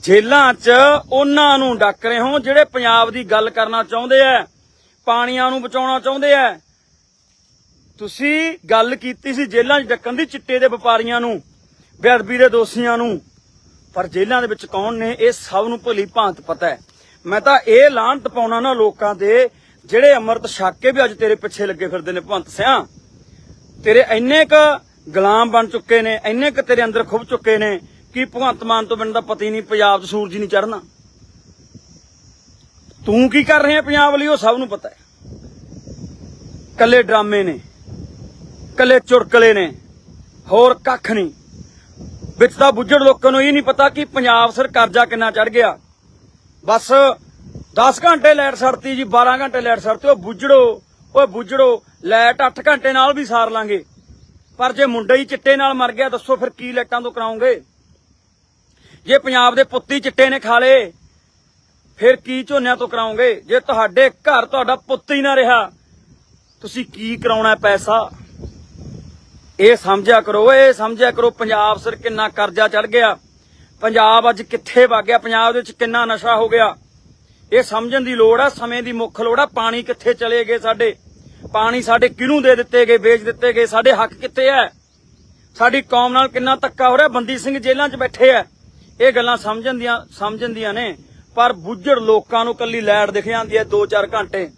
S1: ਜੇਲਾਂ 'ਚ ਉਹਨਾਂ ਨੂੰ ਡੱਕ ਰਹੇ ਹੋ ਜਿਹੜੇ ਪੰਜਾਬ ਦੀ ਗੱਲ ਕਰਨਾ ਚਾਹੁੰਦੇ ਆ ਪਾਣੀਆਂ ਨੂੰ ਬਚਾਉਣਾ ਚਾਹੁੰਦੇ ਆ ਤੁਸੀਂ ਗੱਲ ਕੀਤੀ ਸੀ ਜੇਲਾਂ 'ਚ ਡੱਕਣ ਦੀ ਚਿੱਟੇ ਦੇ ਵਪਾਰੀਆਂ ਨੂੰ, ਬੇਅਦਬੀ ਦੇ ਦੋਸ਼ੀਆਂ ਨੂੰ। ਪਰ ਜੇਲਾਂ ਦੇ ਵਿੱਚ ਕੌਣ ਨੇ, ਇਹ ਸਭ ਨੂੰ ਭਲੀ ਭਾਂਤ ਪਤਾ ਹੈ ਮੈਂ ਤਾਂ ਇਹ ਲਾਂਟ ਪਾਉਣਾ ਨਾ ਲੋਕਾਂ ਦੇ, ਜਿਹੜੇ ਅੰਮ੍ਰਿਤ ਛੱਕ ਕੇ ਵੀ ਅੱਜ ਤੇਰੇ ਪਿੱਛੇ ਲੱਗੇ ਫਿਰਦੇ ਨੇ ਭੰਤ ਸਿਆ। ਤੇਰੇ ਇੰਨੇ ਕ ਗੁਲਾਮ ਬਣ ਚੁੱਕੇ ਨੇ, ਇੰਨੇ ਕ ਤੇਰੇ ਅੰਦਰ ਖੁੱਭ ਚੁੱਕੇ ਨੇ ਕਿ ਭਗਵੰਤ ਮਾਨ ਤੋਂ ਬਿਨਾਂ ਤਾਂ ਪਤਾ ਹੀ ਨਹੀਂ, ਪੰਜਾਬ 'ਚ ਸੂਰਜ ਨਹੀਂ ਚੜਨਾ ਤੂੰ ਕੀ ਕਰ ਰਿਹਾ ਪੰਜਾਬ ਲਈ, ਉਹ ਸਭ ਨੂੰ ਪਤਾ ਹੈ। ਕੱਲੇ ਡਰਾਮੇ ਨੇ ਕੱਲੇ ਚੁਟਕਲੇ ਨੇ, ਹੋਰ ਕੱਖ ਨਹੀਂ। ਵਿੱਚ ਤਾਂ ਬੁੱਝੜ ਲੋਕਾਂ ਨੂੰ ਇਹ ਨਹੀਂ ਪਤਾ ਕਿ ਪੰਜਾਬ ਸਰ ਕਰਜ਼ਾ ਕਿੰਨਾ ਚੜ ਗਿਆ। ਬਸ 10 ਘੰਟੇ ਲੈਟ ਸੜਤੀ ਜੀ 12 ਘੰਟੇ ਲੈਟ ਸੜਤੀ, ਉਹ ਬੁੱਝੜੋ ਓਏ ਬੁੱਝੜੋ ਲੈਟ 8 ਘੰਟੇ ਨਾਲ ਵੀ ਸਾਰ ਲਾਂਗੇ। ਪਰ ਜੇ ਮੁੰਡਾ ਹੀ ਚਿੱਟੇ ਨਾਲ ਮਰ ਗਿਆ, ਦੱਸੋ ਫਿਰ ਕੀ ਲੈਟਾਂ ਤੋਂ ਕਰਾਉਂਗੇ? ਜੇ ਪੰਜਾਬ ਦੇ ਪੁੱਤੀ ਚਿੱਟੇ ਨੇ ਖਾ ਲਏ, ਫਿਰ ਕੀ ਝੋਨਿਆਂ ਤੋਂ ਕਰਾਉਂਗੇ? ਜੇ ਤੁਹਾਡੇ ਘਰ ਤੁਹਾਡਾ ਪੁੱਤ ਹੀ ਨਾ ਰਿਹਾ, ਤੁਸੀਂ ਕੀ ਕਰਾਉਣਾ ਪੈਸਾ? ਇਹ ਸਮਝਿਆ ਕਰੋ, ਇਹ ਸਮਝਿਆ ਕਰੋ, ਪੰਜਾਬ ਸਰ ਕਿੰਨਾ ਕਰਜ਼ਾ ਚੜ ਗਿਆ। ਪੰਜਾਬ ਅੱਜ ਕਿੱਥੇ ਵਗ ਗਿਆ? ਪੰਜਾਬ ਦੇ ਵਿੱਚ ਕਿੰਨਾ ਨਸ਼ਾ ਹੋ ਗਿਆ? ਇਹ ਸਮਝਣ ਦੀ ਲੋੜ ਆ, ਸਮੇਂ ਦੀ ਮੁੱਖ ਲੋੜ ਆ, ਪਾਣੀ ਕਿੱਥੇ ਚਲੇ ਗਏ ਸਾਡੇ? ਪਾਣੀ ਸਾਡੇ ਕਿਹਨੂੰ ਦੇ ਦਿੱਤੇ ਗਏ, ਵੇਚ ਦਿੱਤੇ ਗਏ? ਸਾਡੇ ਹੱਕ ਕਿੱਥੇ ਐ ਸਾਡੀ ਕੌਮ ਨਾਲ ਕਿੰਨਾ ਧੱਕਾ ਹੋ ਰਿਹਾ? ਬੰਦੀ ਸਿੰਘ ਜੇਲ੍ਹਾਂ 'ਚ ਬੈਠੇ ਐ ਇਹ ਗੱਲਾਂ ਸਮਝਣ ਦੀਆਂ ਸਮਝਣ ਦੀਆਂ ਨੇ। ਪਰ ਬੁੱਝੜ ਲੋਕਾਂ ਨੂੰ ਕੱਲੀ ਲੈਟ ਦਿਖ ਜਾਂਦੀ ਐ 2-4 ਘੰਟੇ।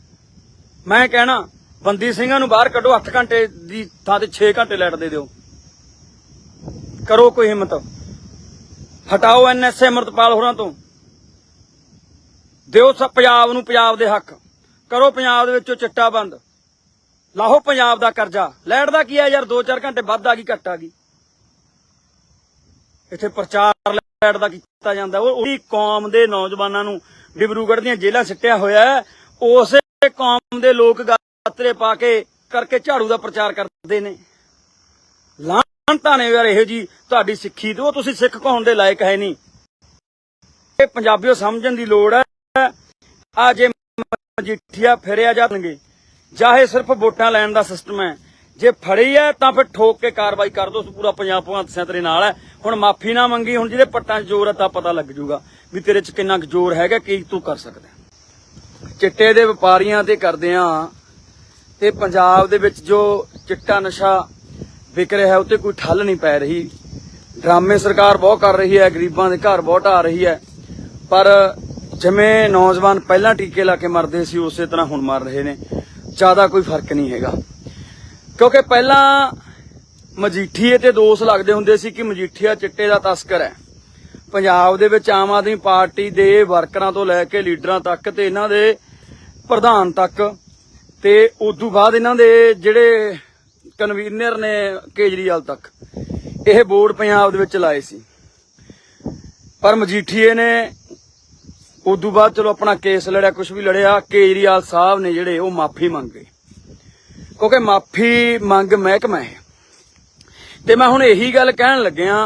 S1: ਮੈਂ ਕਹਿਣਾ, ਬੰਦੀ ਸਿੰਘਾਂ ਨੂੰ ਬਾਹਰ ਕੱਢੋ 8 ਘੰਟੇ ਦੀ ਥਾਂ ਤੇ 6 ਘੰਟੇ ਲੈਟ ਦੇ ਦਿਓ। ਕਰੋ ਕੋਈ ਹਿੰਮਤ। ਹਟਾਓ ਐਨਐਸਏ ਅਮਰਤਪਾਲ ਹੋਰਾਂ ਤੋਂ। ਦਿਓ ਸਭ ਪੰਜਾਬ ਨੂੰ ਪੰਜਾਬ ਦੇ ਹੱਕ। ਕਰੋ ਪੰਜਾਬ ਦੇ ਵਿੱਚੋਂ ਚਿੱਟਾ ਬੰਦ। ਲਾਹੋ ਪੰਜਾਬ ਦਾ ਕਰਜ਼ਾ। ਲੈਟ ਦਾ ਕੀ ਹੈ ਯਾਰ? 2-4 ਘੰਟੇ ਵੱਧ ਆ ਗਈ, ਘੱਟ ਆ ਗਈ। ਇੱਥੇ ਪ੍ਰਚਾਰ ਲੈਟ ਦਾ ਕੀਤਾ ਜਾਂਦਾ ਉਹ ਉਹਦੀ ਕੌਮ ਦੇ ਨੌਜਵਾਨਾਂ ਨੂੰ ਡਿਬਰੂਗੜ੍ਹ ਦੀਆਂ ਜੇਲ੍ਹਾਂ ਸਿੱਟਿਆ ਹੋਇਆ ਉਸੇ ਕੌਮ ਦੇ ਲੋਕ ਗਾਤਰੇ ਪਾ ਕੇ ਕਰਕੇ ਝਾੜੂ ਦਾ ਪ੍ਰਚਾਰ ਕਰਦੇ ਨੇ। ਲਾਂਟਾਂ ਨੇ ਯਾਰ ਇਹੋ ਜੀ ਤੁਹਾਡੀ ਸਿੱਖੀ ਤੇ ਉਹ ਤੁਸੀਂ ਸਿੱਖ ਕਹਾਉਣ ਦੇ ਲਾਇਕ ਹੈ ਨਹੀਂ। ਇਹ ਪੰਜਾਬੀਓ ਸਮਝਣ ਦੀ ਲੋੜ ਹੈ। ਆ ਜੇ ਮਜੀਠੀਆ ਫਿਰਿਆ ਜਾਣਗੇ ਚਾਹੇ ਸਿਰਫ ਵੋਟਾਂ ਲੈਣ ਦਾ ਸਿਸਟਮ ਹੈ ਜੇ ਫੜੀ ਹੈ ਤਾਂ ਫਿਰ ਠੋਕ ਕੇ ਕਾਰਵਾਈ ਕਰ ਦੋ, ਪੂਰਾ ਪੰਜਾਬ ਭਗਵੰਤ ਤੇਰੇ ਨਾਲ ਹੈ ਹੁਣ ਮਾਫੀ ਨਾ ਮੰਗੀ, ਹੁਣ ਜਿਹਦੇ ਪੱਟਾਂ 'ਚ ਜ਼ੋਰ ਹੈ ਤਾਂ ਪਤਾ ਲੱਗ ਜੂਗਾ ਵੀ ਤੇਰੇ 'ਚ ਕਿੰਨਾ ਕੁ ਜ਼ੋਰ ਹੈਗਾ, ਕੀ ਤੂੰ ਕਰ ਸਕਦਾ ਚਿੱਟੇ ਦੇ ਵਪਾਰੀਆਂ ਤੇ ਕਰਦੇ ਆ, ਤੇ ਪੰਜਾਬ ਦੇ ਵਿੱਚ ਜੋ ਚਿੱਟਾ ਨਸ਼ਾ ਵਿਕ ਰਿਹਾ, ਉਤੇ ਕੋਈ ਠੱਲ ਨਹੀਂ ਪੈ ਰਹੀ। ਡਰਾਮੇ ਸਰਕਾਰ ਬਹੁਤ ਕਰ ਰਹੀ ਹੈ ਗਰੀਬਾਂ ਦੇ ਘਰ ਬਹੁਤ ਆ ਰਹੀ ਹੈ ਪਰ ਜਿਵੇਂ ਨੌਜਵਾਨ ਪਹਿਲਾਂ ਟੀਕੇ ਲਾ ਕੇ ਮਰਦੇ ਸੀ, ਉਸੇ ਤਰ੍ਹਾਂ ਹੁਣ ਮਰ ਰਹੇ ਨੇ। ਜ਼ਿਆਦਾ ਕੋਈ ਫ਼ਰਕ ਨਹੀਂ ਹੈਗਾ। ਕਿਉਂਕਿ ਪਹਿਲਾਂ ਮਜੀਠੀਏ ਤੇ ਦੋਸ਼ ਲੱਗਦੇ ਹੁੰਦੇ ਸੀ ਕਿ ਮਜੀਠੀਆ ਚਿੱਟੇ ਦਾ ਤਸਕਰ ਹੈ। ਪੰਜਾਬ ਦੇ ਵਿੱਚ ਆਮ ਆਦਮੀ ਪਾਰਟੀ ਦੇ ਵਰਕਰਾਂ ਤੋਂ ਲੈ ਕੇ ਲੀਡਰਾਂ ਤੱਕ ਤੇ ਇਹਨਾਂ ਦੇ ਪ੍ਰਧਾਨ ਤੱਕ ਤੇ ਉਦੋਂ ਬਾਅਦ ਇਹਨਾਂ ਦੇ ਜਿਹੜੇ ਕਨਵੀਨਰ ਨੇ ਕੇਜਰੀਵਾਲ ਤੱਕ, ਇਹ ਬੋਰਡ ਪੰਜਾਬ ਦੇ ਵਿੱਚ ਲਾਏ ਸੀ। ਪਰ ਮਜੀਠੀਏ ਨੇ ਉਦੋਂ ਬਾਅਦ ਚਲੋ ਆਪਣਾ ਕੇਸ ਲੜਿਆ ਕੁਝ ਵੀ ਲੜਿਆ, ਕੇਜਰੀਵਾਲ ਸਾਹਿਬ ਨੇ ਜਿਹੜੇ ਉਹ ਮਾਫੀ ਮੰਗੇ ਕਿਉਂਕਿ ਮਾਫੀ ਮੰਗ ਮਹਿਕਮਾ ਹੈ। ਤੇ ਮੈਂ ਹੁਣ ਇਹੀ ਗੱਲ ਕਹਿਣ ਲੱਗਿਆ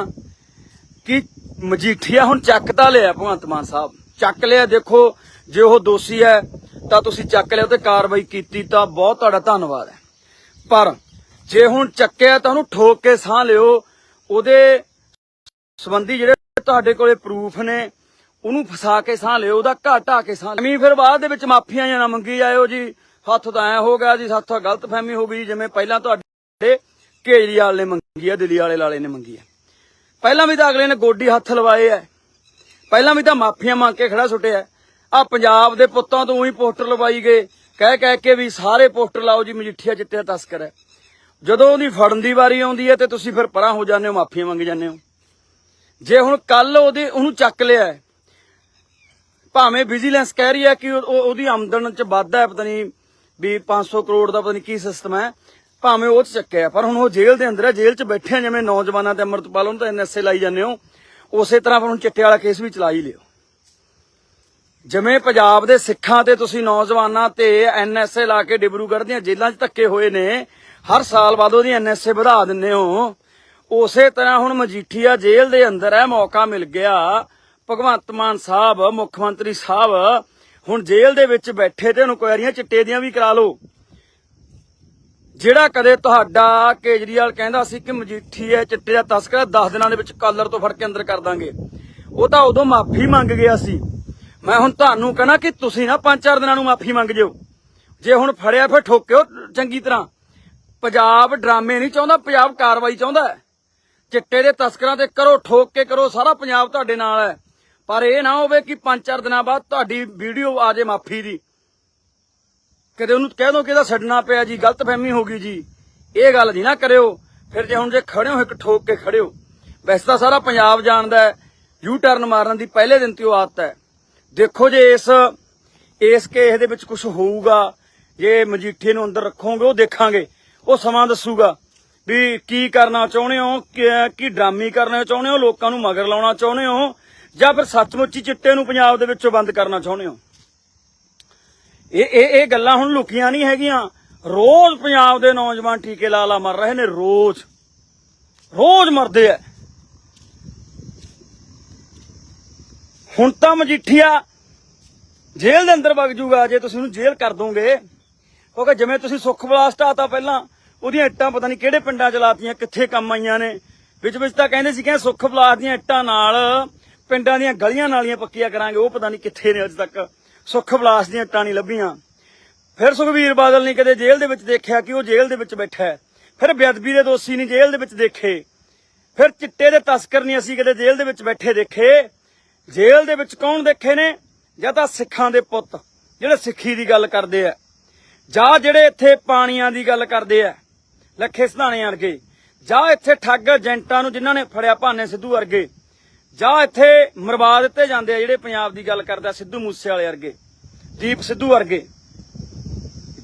S1: ਕਿ ਮਜੀਠੀਆ ਹੁਣ ਚੱਕ ਤਾਂ ਲਿਆ ਭਗਵੰਤ ਮਾਨ ਸਾਹਿਬ। ਚੱਕ ਲਿਆ, ਦੇਖੋ, ਜੇ ਉਹ ਦੋਸ਼ੀ ਹੈ, ਤਾਂ ਤੁਸੀਂ ਚੱਕ ਲਿਆ ਤੇ ਕਾਰਵਾਈ ਕੀਤੀ ਤਾਂ ਬਹੁਤ ਤੁਹਾਡਾ ਧੰਨਵਾਦ ਹੈ। ਪਰ ਜੇ ਹੁਣ ਚੱਕਿਆ ਤਾਂ ਉਹਨੂੰ ਠੋਕ ਕੇ ਸਾਹ ਲਿਓ, ਉਹਦੇ ਸੰਬੰਧੀ ਜਿਹੜੇ ਤੁਹਾਡੇ ਕੋਲੇ ਪ੍ਰੂਫ ਨੇ, ਉਹਨੂੰ ਫਸਾ ਕੇ ਸਾਹ ਲਿਓ, ਉਹਦਾ ਘਾਟਾ ਕੇ ਸਾਹ ਮੈਂ ਫਿਰ ਬਾਅਦ ਦੇ ਵਿੱਚ ਮਾਫੀਆਂ ਜਾਂ ਨਾ ਮੰਗੀ ਜਾਇਓ ਜੀ। ਹੱਥ ਤਾਂ ਐ ਹੋ ਗਿਆ ਜੀ ਸਾਥੋਂ ਗਲਤ ਫਹਿਮੀ ਹੋ ਗਈ ਜਿਵੇਂ ਪਹਿਲਾਂ ਤੁਹਾਡੇ ਕੇਜਰੀਵਾਲ ਨੇ ਮੰਗੀ ਆ, ਦਿੱਲੀ ਵਾਲੇ ਲਾਲੇ ਨੇ ਮੰਗੀ ਆ। ਪਹਿਲਾਂ ਵੀ ਤਾਂ ਅਗਲੇ ਨੇ ਗੋਡੀ ਹੱਥ ਲਵਾਏ ਐ ਪਹਿਲਾਂ ਵੀ ਤਾਂ ਮਾਫੀਆਂ ਮੰਗ ਕੇ ਖੜਾ ਸੁੱਟਿਆ। ਆ ਪੰਜਾਬ ਦੇ ਪੁੱਤਾਂ ਤੋਂ ਹੀ ਪੋਸਟਰ ਲਵਾਈ ਗਏ। ਕਹਿ ਕਹਿ ਕੇ ਵੀ ਸਾਰੇ ਪੋਸਟਰ ਲਾਓ ਜੀ, ਮਜੀਠੀਆ ਚਿੱਟੇ ਦਾ ਤਸਕਰ ਹੈ। ਜਦੋਂ ਉਹਦੀ ਫੜਨ ਦੀ ਵਾਰੀ ਆਉਂਦੀ ਹੈ ਤੇ ਤੁਸੀਂ ਫਿਰ ਪਰਾਂ ਹੋ ਜਾਂਦੇ ਹੋ, ਮਾਫੀਆਂ ਮੰਗ ਜਾਂਦੇ ਹੋ। ਜੇ ਹੁਣ ਕੱਲ ਉਹਦੇ, ਉਹਨੂੰ ਚੱਕ ਲਿਆ ਭਾਵੇਂ ਵਿਜੀਲੈਂਸ ਕਹਿ ਰਹੀ ਹੈ ਕਿ ਉਹਦੀ ਆਮਦਨ ਚ ਵਾਧਾ ਹੈ, ਪਤਾ ਨਹੀਂ ਵੀ 500 ਕਰੋੜ ਦਾ ਪਤਾ ਨਹੀਂ ਕੀ ਸਿਸਟਮ ਹੈ। ਭਾਵੇਂ ਉਹ ਚ ਚੱਕਿਆ ਪਰ ਹੁਣ ਉਹ ਜੇਲ੍ਹ ਦੇ ਅੰਦਰ ਹੈ, ਜੇਲ੍ਹ ਚ ਬੈਠੇ ਜਿਵੇਂ ਨੌਜਵਾਨਾਂ ਤੇ ਅੰਮ੍ਰਿਤਪਾਲ ਨੂੰ ਤਾਂ ਐਨਐਸਏ ਲਾਈ ਜਾਂਦੇ ਹੋ। ਉਸੇ ਤਰ੍ਹਾਂ ਹੁਣ ਚਿੱਟੇ ਵਾਲਾ ਕੇਸ ਵੀ ਚਲਾ ਹੀ ਲਿਓ। ਜਿਵੇਂ ਪੰਜਾਬ ਦੇ ਸਿੱਖਾਂ ਤੇ ਤੁਸੀਂ ਨੌਜਵਾਨਾਂ ਤੇ ਐਨਐਸਏ ਲਾ ਕੇ ਡਿਬਰੂਗੜ੍ਹ ਦੀਆਂ ਜੇਲ੍ਹਾਂ 'ਚ ਧੱਕੇ ਹੋਏ ਨੇ, ਹਰ ਸਾਲ ਬਾਅਦ ਉਹਦੀ ਐਨਐਸਏ ਵਧਾ ਦਿੰਦੇ ਹੋ। ਉਸੇ ਤਰ੍ਹਾਂ ਹੁਣ ਮਜੀਠੀਆ ਜੇਲ੍ਹ ਦੇ ਅੰਦਰ ਹੈ, ਮੌਕਾ ਮਿਲ ਗਿਆ। ਭਗਵੰਤ ਮਾਨ ਸਾਹਿਬ, ਮੁੱਖ ਮੰਤਰੀ ਸਾਹਿਬ ਹੁਣ ਜੇਲ੍ਹ ਦੇ ਵਿੱਚ ਬੈਠੇ ਤੇ ਇਨਕੁਆਇਰੀਆਂ ਚਿੱਟੇ ਦੀਆਂ ਵੀ ਕਰਾ ਲਓ। ਜਿਹੜਾ ਕਦੇ ਤੁਹਾਡਾ ਕੇਜਰੀਵਾਲ ਕਹਿੰਦਾ ਸੀ ਕਿ ਮਜੀਠੀ ਹੈ ਚਿੱਟੇ ਦਾ ਤਸਕਰ 10 ਦਿਨਾਂ ਦੇ ਵਿੱਚ ਕਾਲਰ ਤੋਂ ਫੜ ਕੇ ਅੰਦਰ ਕਰ ਦਾਂਗੇ। ਉਹ ਤਾਂ ਉਦੋਂ ਮਾਫੀ ਮੰਗ ਗਿਆ ਸੀ। ਮੈਂ ਹੁਣ ਤੁਹਾਨੂੰ ਕਹਣਾ ਕਿ ਤੁਸੀਂ ਨਾ 5-4 ਦਿਨਾਂ ਨੂੰ ਮਾਫੀ ਮੰਗ ਜਿਓ। ਜੇ ਹੁਣ ਫੜਿਆ ਫਿਰ ਠੋਕਿਓ ਚੰਗੀ ਤਰ੍ਹਾਂ। ਪੰਜਾਬ ਡਰਾਮੇ ਨਹੀਂ ਚਾਹੁੰਦਾ, ਪੰਜਾਬ ਕਾਰਵਾਈ ਚਾਹੁੰਦਾ ਚਿੱਟੇ ਦੇ ਤਸਕਰਾਂ ਤੇ ਕਰੋ, ਠੋਕ ਕੇ ਕਰੋ, ਸਾਰਾ ਪੰਜਾਬ ਤੁਹਾਡੇ ਨਾਲ ਹੈ। ਪਰ ਇਹ ਨਾ ਹੋਵੇ ਕਿ 5-4 ਦਿਨਾਂ ਬਾਅਦ ਤੁਹਾਡੀ ਵੀਡੀਓ ਆ ਜੇ ਮਾਫੀ ਦੀ। ਕਦੇ ਉਹਨੂੰ ਕਹਿ ਦੋ ਕਿ ਇਹਦਾ ਛੱਡਣਾ ਪਿਆ ਜੀ, ਗਲਤਫਹਿਮੀ ਹੋ ਗਈ ਜੀ। ਇਹ ਗੱਲ ਨਹੀਂ ਨਾ ਕਰਿਓ। ਫਿਰ ਜੇ ਹੁਣ ਜੇ ਖੜੇ ਹੋ ਇੱਕ ਠੋਕ ਕੇ ਖੜੇ ਹੋ ਵੈਸੇ ਤਾਂ ਸਾਰਾ ਪੰਜਾਬ ਜਾਣਦਾ ਹੈ ਯੂ ਟਰਨ ਮਾਰਨ ਦੀ ਪਹਿਲੇ ਦਿਨ ਤੋਂ ਆਦਤ ਹੈ। ਦੇਖੋ ਜੇ ਇਸ ਇਸ ਕੇਸ ਦੇ ਵਿੱਚ ਕੁਝ ਹੋਊਗਾ, ਜੇ ਮਜੀਠੇ ਨੂੰ ਅੰਦਰ ਰੱਖੋਗੇ, ਉਹ ਦੇਖਾਂਗੇ। ਉਹ ਸਮਾਂ ਦੱਸੂਗਾ ਵੀ ਕੀ ਕਰਨਾ ਚਾਹੁੰਦੇ ਹੋ ਕੀ ਡਰਾਮੀ ਕਰਨਾ ਚਾਹੁੰਦੇ ਹੋ, ਲੋਕਾਂ ਨੂੰ ਮਗਰ ਲਾਉਣਾ ਚਾਹੁੰਦੇ ਹੋ ਜਾਂ ਫਿਰ ਸੱਚਮੁੱਚ ਹੀ ਚਿੱਟੇ ਨੂੰ ਪੰਜਾਬ ਦੇ ਵਿੱਚੋਂ ਬੰਦ ਕਰਨਾ ਚਾਹੁੰਦੇ ਹੋ? ਇਹ ਇਹ ਇਹ ਗੱਲਾਂ ਹੁਣ ਲੁਕੀਆਂ ਨਹੀਂ ਹੈਗੀਆਂ। ਰੋਜ਼ ਪੰਜਾਬ ਦੇ ਨੌਜਵਾਨ ਟੀਕੇ ਲਾ ਲਾ ਮਰ ਰਹੇ ਨੇ, ਰੋਜ਼। ਰੋਜ਼ ਮਰਦੇ ਆ। ਹੁਣ ਤਾਂ ਮਜੀਠੀਆ ਜੇਲ੍ਹ ਦੇ ਅੰਦਰ ਵਗ ਜੂਗਾ, ਜੇ ਤੁਸੀਂ ਉਹਨੂੰ ਜੇਲ੍ਹ ਕਰ ਦੋਗੇ। ਕਿਉਂਕਿ ਜਿਵੇਂ ਤੁਸੀਂ ਸੁੱਖ ਬਲਾਸਟ ਆਤਾ ਪਹਿਲਾਂ, ਉਹਦੀਆਂ ਇੱਟਾਂ ਪਤਾ ਨਹੀਂ ਕਿਹੜੇ ਪਿੰਡਾਂ ਚ ਲਾਤੀਆਂ, ਕਿੱਥੇ ਕੰਮ ਆਈਆਂ ਨੇ। ਵਿੱਚ ਵਿੱਚ ਤਾਂ ਕਹਿੰਦੇ ਸੀ ਕਿ ਸੁੱਖ ਬਲਾਸਟ ਦੀਆਂ ਇੱਟਾਂ ਨਾਲ ਪਿੰਡਾਂ ਦੀਆਂ ਗਲੀਆਂ ਨਾਲੀਆਂ ਪੱਕੀਆਂ ਕਰਾਂਗੇ, ਉਹ ਪਤਾ ਨਹੀਂ ਕਿੱਥੇ ਨੇ ਅੱਜ ਤੱਕ। ਸੁੱਖ ਬਲਾਸਟ ਦੀਆਂ ਇੱਟਾਂ ਨਹੀਂ ਲੱਭੀਆਂ। ਫਿਰ ਸੁਖਬੀਰ ਬਾਦਲ ਨੇ ਕਦੇ ਜੇਲ੍ਹ ਦੇ ਵਿੱਚ ਦੇਖਿਆ ਕਿ ਉਹ ਜੇਲ੍ਹ ਦੇ ਵਿੱਚ ਬੈਠਾ ਹੈ। ਫਿਰ ਬੇਅਦਬੀ ਦੇ ਦੋਸ਼ੀ ਨਹੀਂ ਜੇਲ੍ਹ ਦੇ ਵਿੱਚ ਦੇਖੇ। ਫਿਰ ਚਿੱਟੇ ਦੇ ਤਸਕਰ ਨਹੀਂ ਅਸੀਂ ਕਦੇ ਜੇਲ੍ਹ ਦੇ ਵਿੱਚ ਬੈਠੇ ਦੇਖੇ। ਜੇਲ੍ਹ ਦੇ ਵਿੱਚ ਕੌਣ ਦੇਖੇ ਨੇ? ਜਾਂ ਤਾਂ ਸਿੱਖਾਂ ਦੇ ਪੁੱਤ, ਜਿਹੜੇ ਸਿੱਖੀ ਦੀ ਗੱਲ ਕਰਦੇ ਆ। ਜਾਂ ਜਿਹੜੇ ਇੱਥੇ ਪਾਣੀਆਂ ਦੀ ਗੱਲ ਕਰਦੇ ਆ, ਲੱਖੇ ਸਿਧਾਣੇ ਵਰਗੇ ਜਾਂ ਇੱਥੇ ਠੱਗ ਏਜੰਟਾਂ ਨੂੰ ਜਿਨ੍ਹਾਂ ਨੇ ਫੜਿਆ ਭਾਨੇ ਸਿੱਧੂ ਵਰਗੇ। ਜਾਂ ਇੱਥੇ ਮਰਵਾ ਦਿੱਤੇ ਜਾਂਦੇ ਆ ਜਿਹੜੇ ਪੰਜਾਬ ਦੀ ਗੱਲ ਕਰਦਾ ਸਿੱਧੂ ਮੂਸੇ ਵਾਲੇ ਵਰਗੇ, ਦੀਪ ਸਿੱਧੂ ਵਰਗੇ।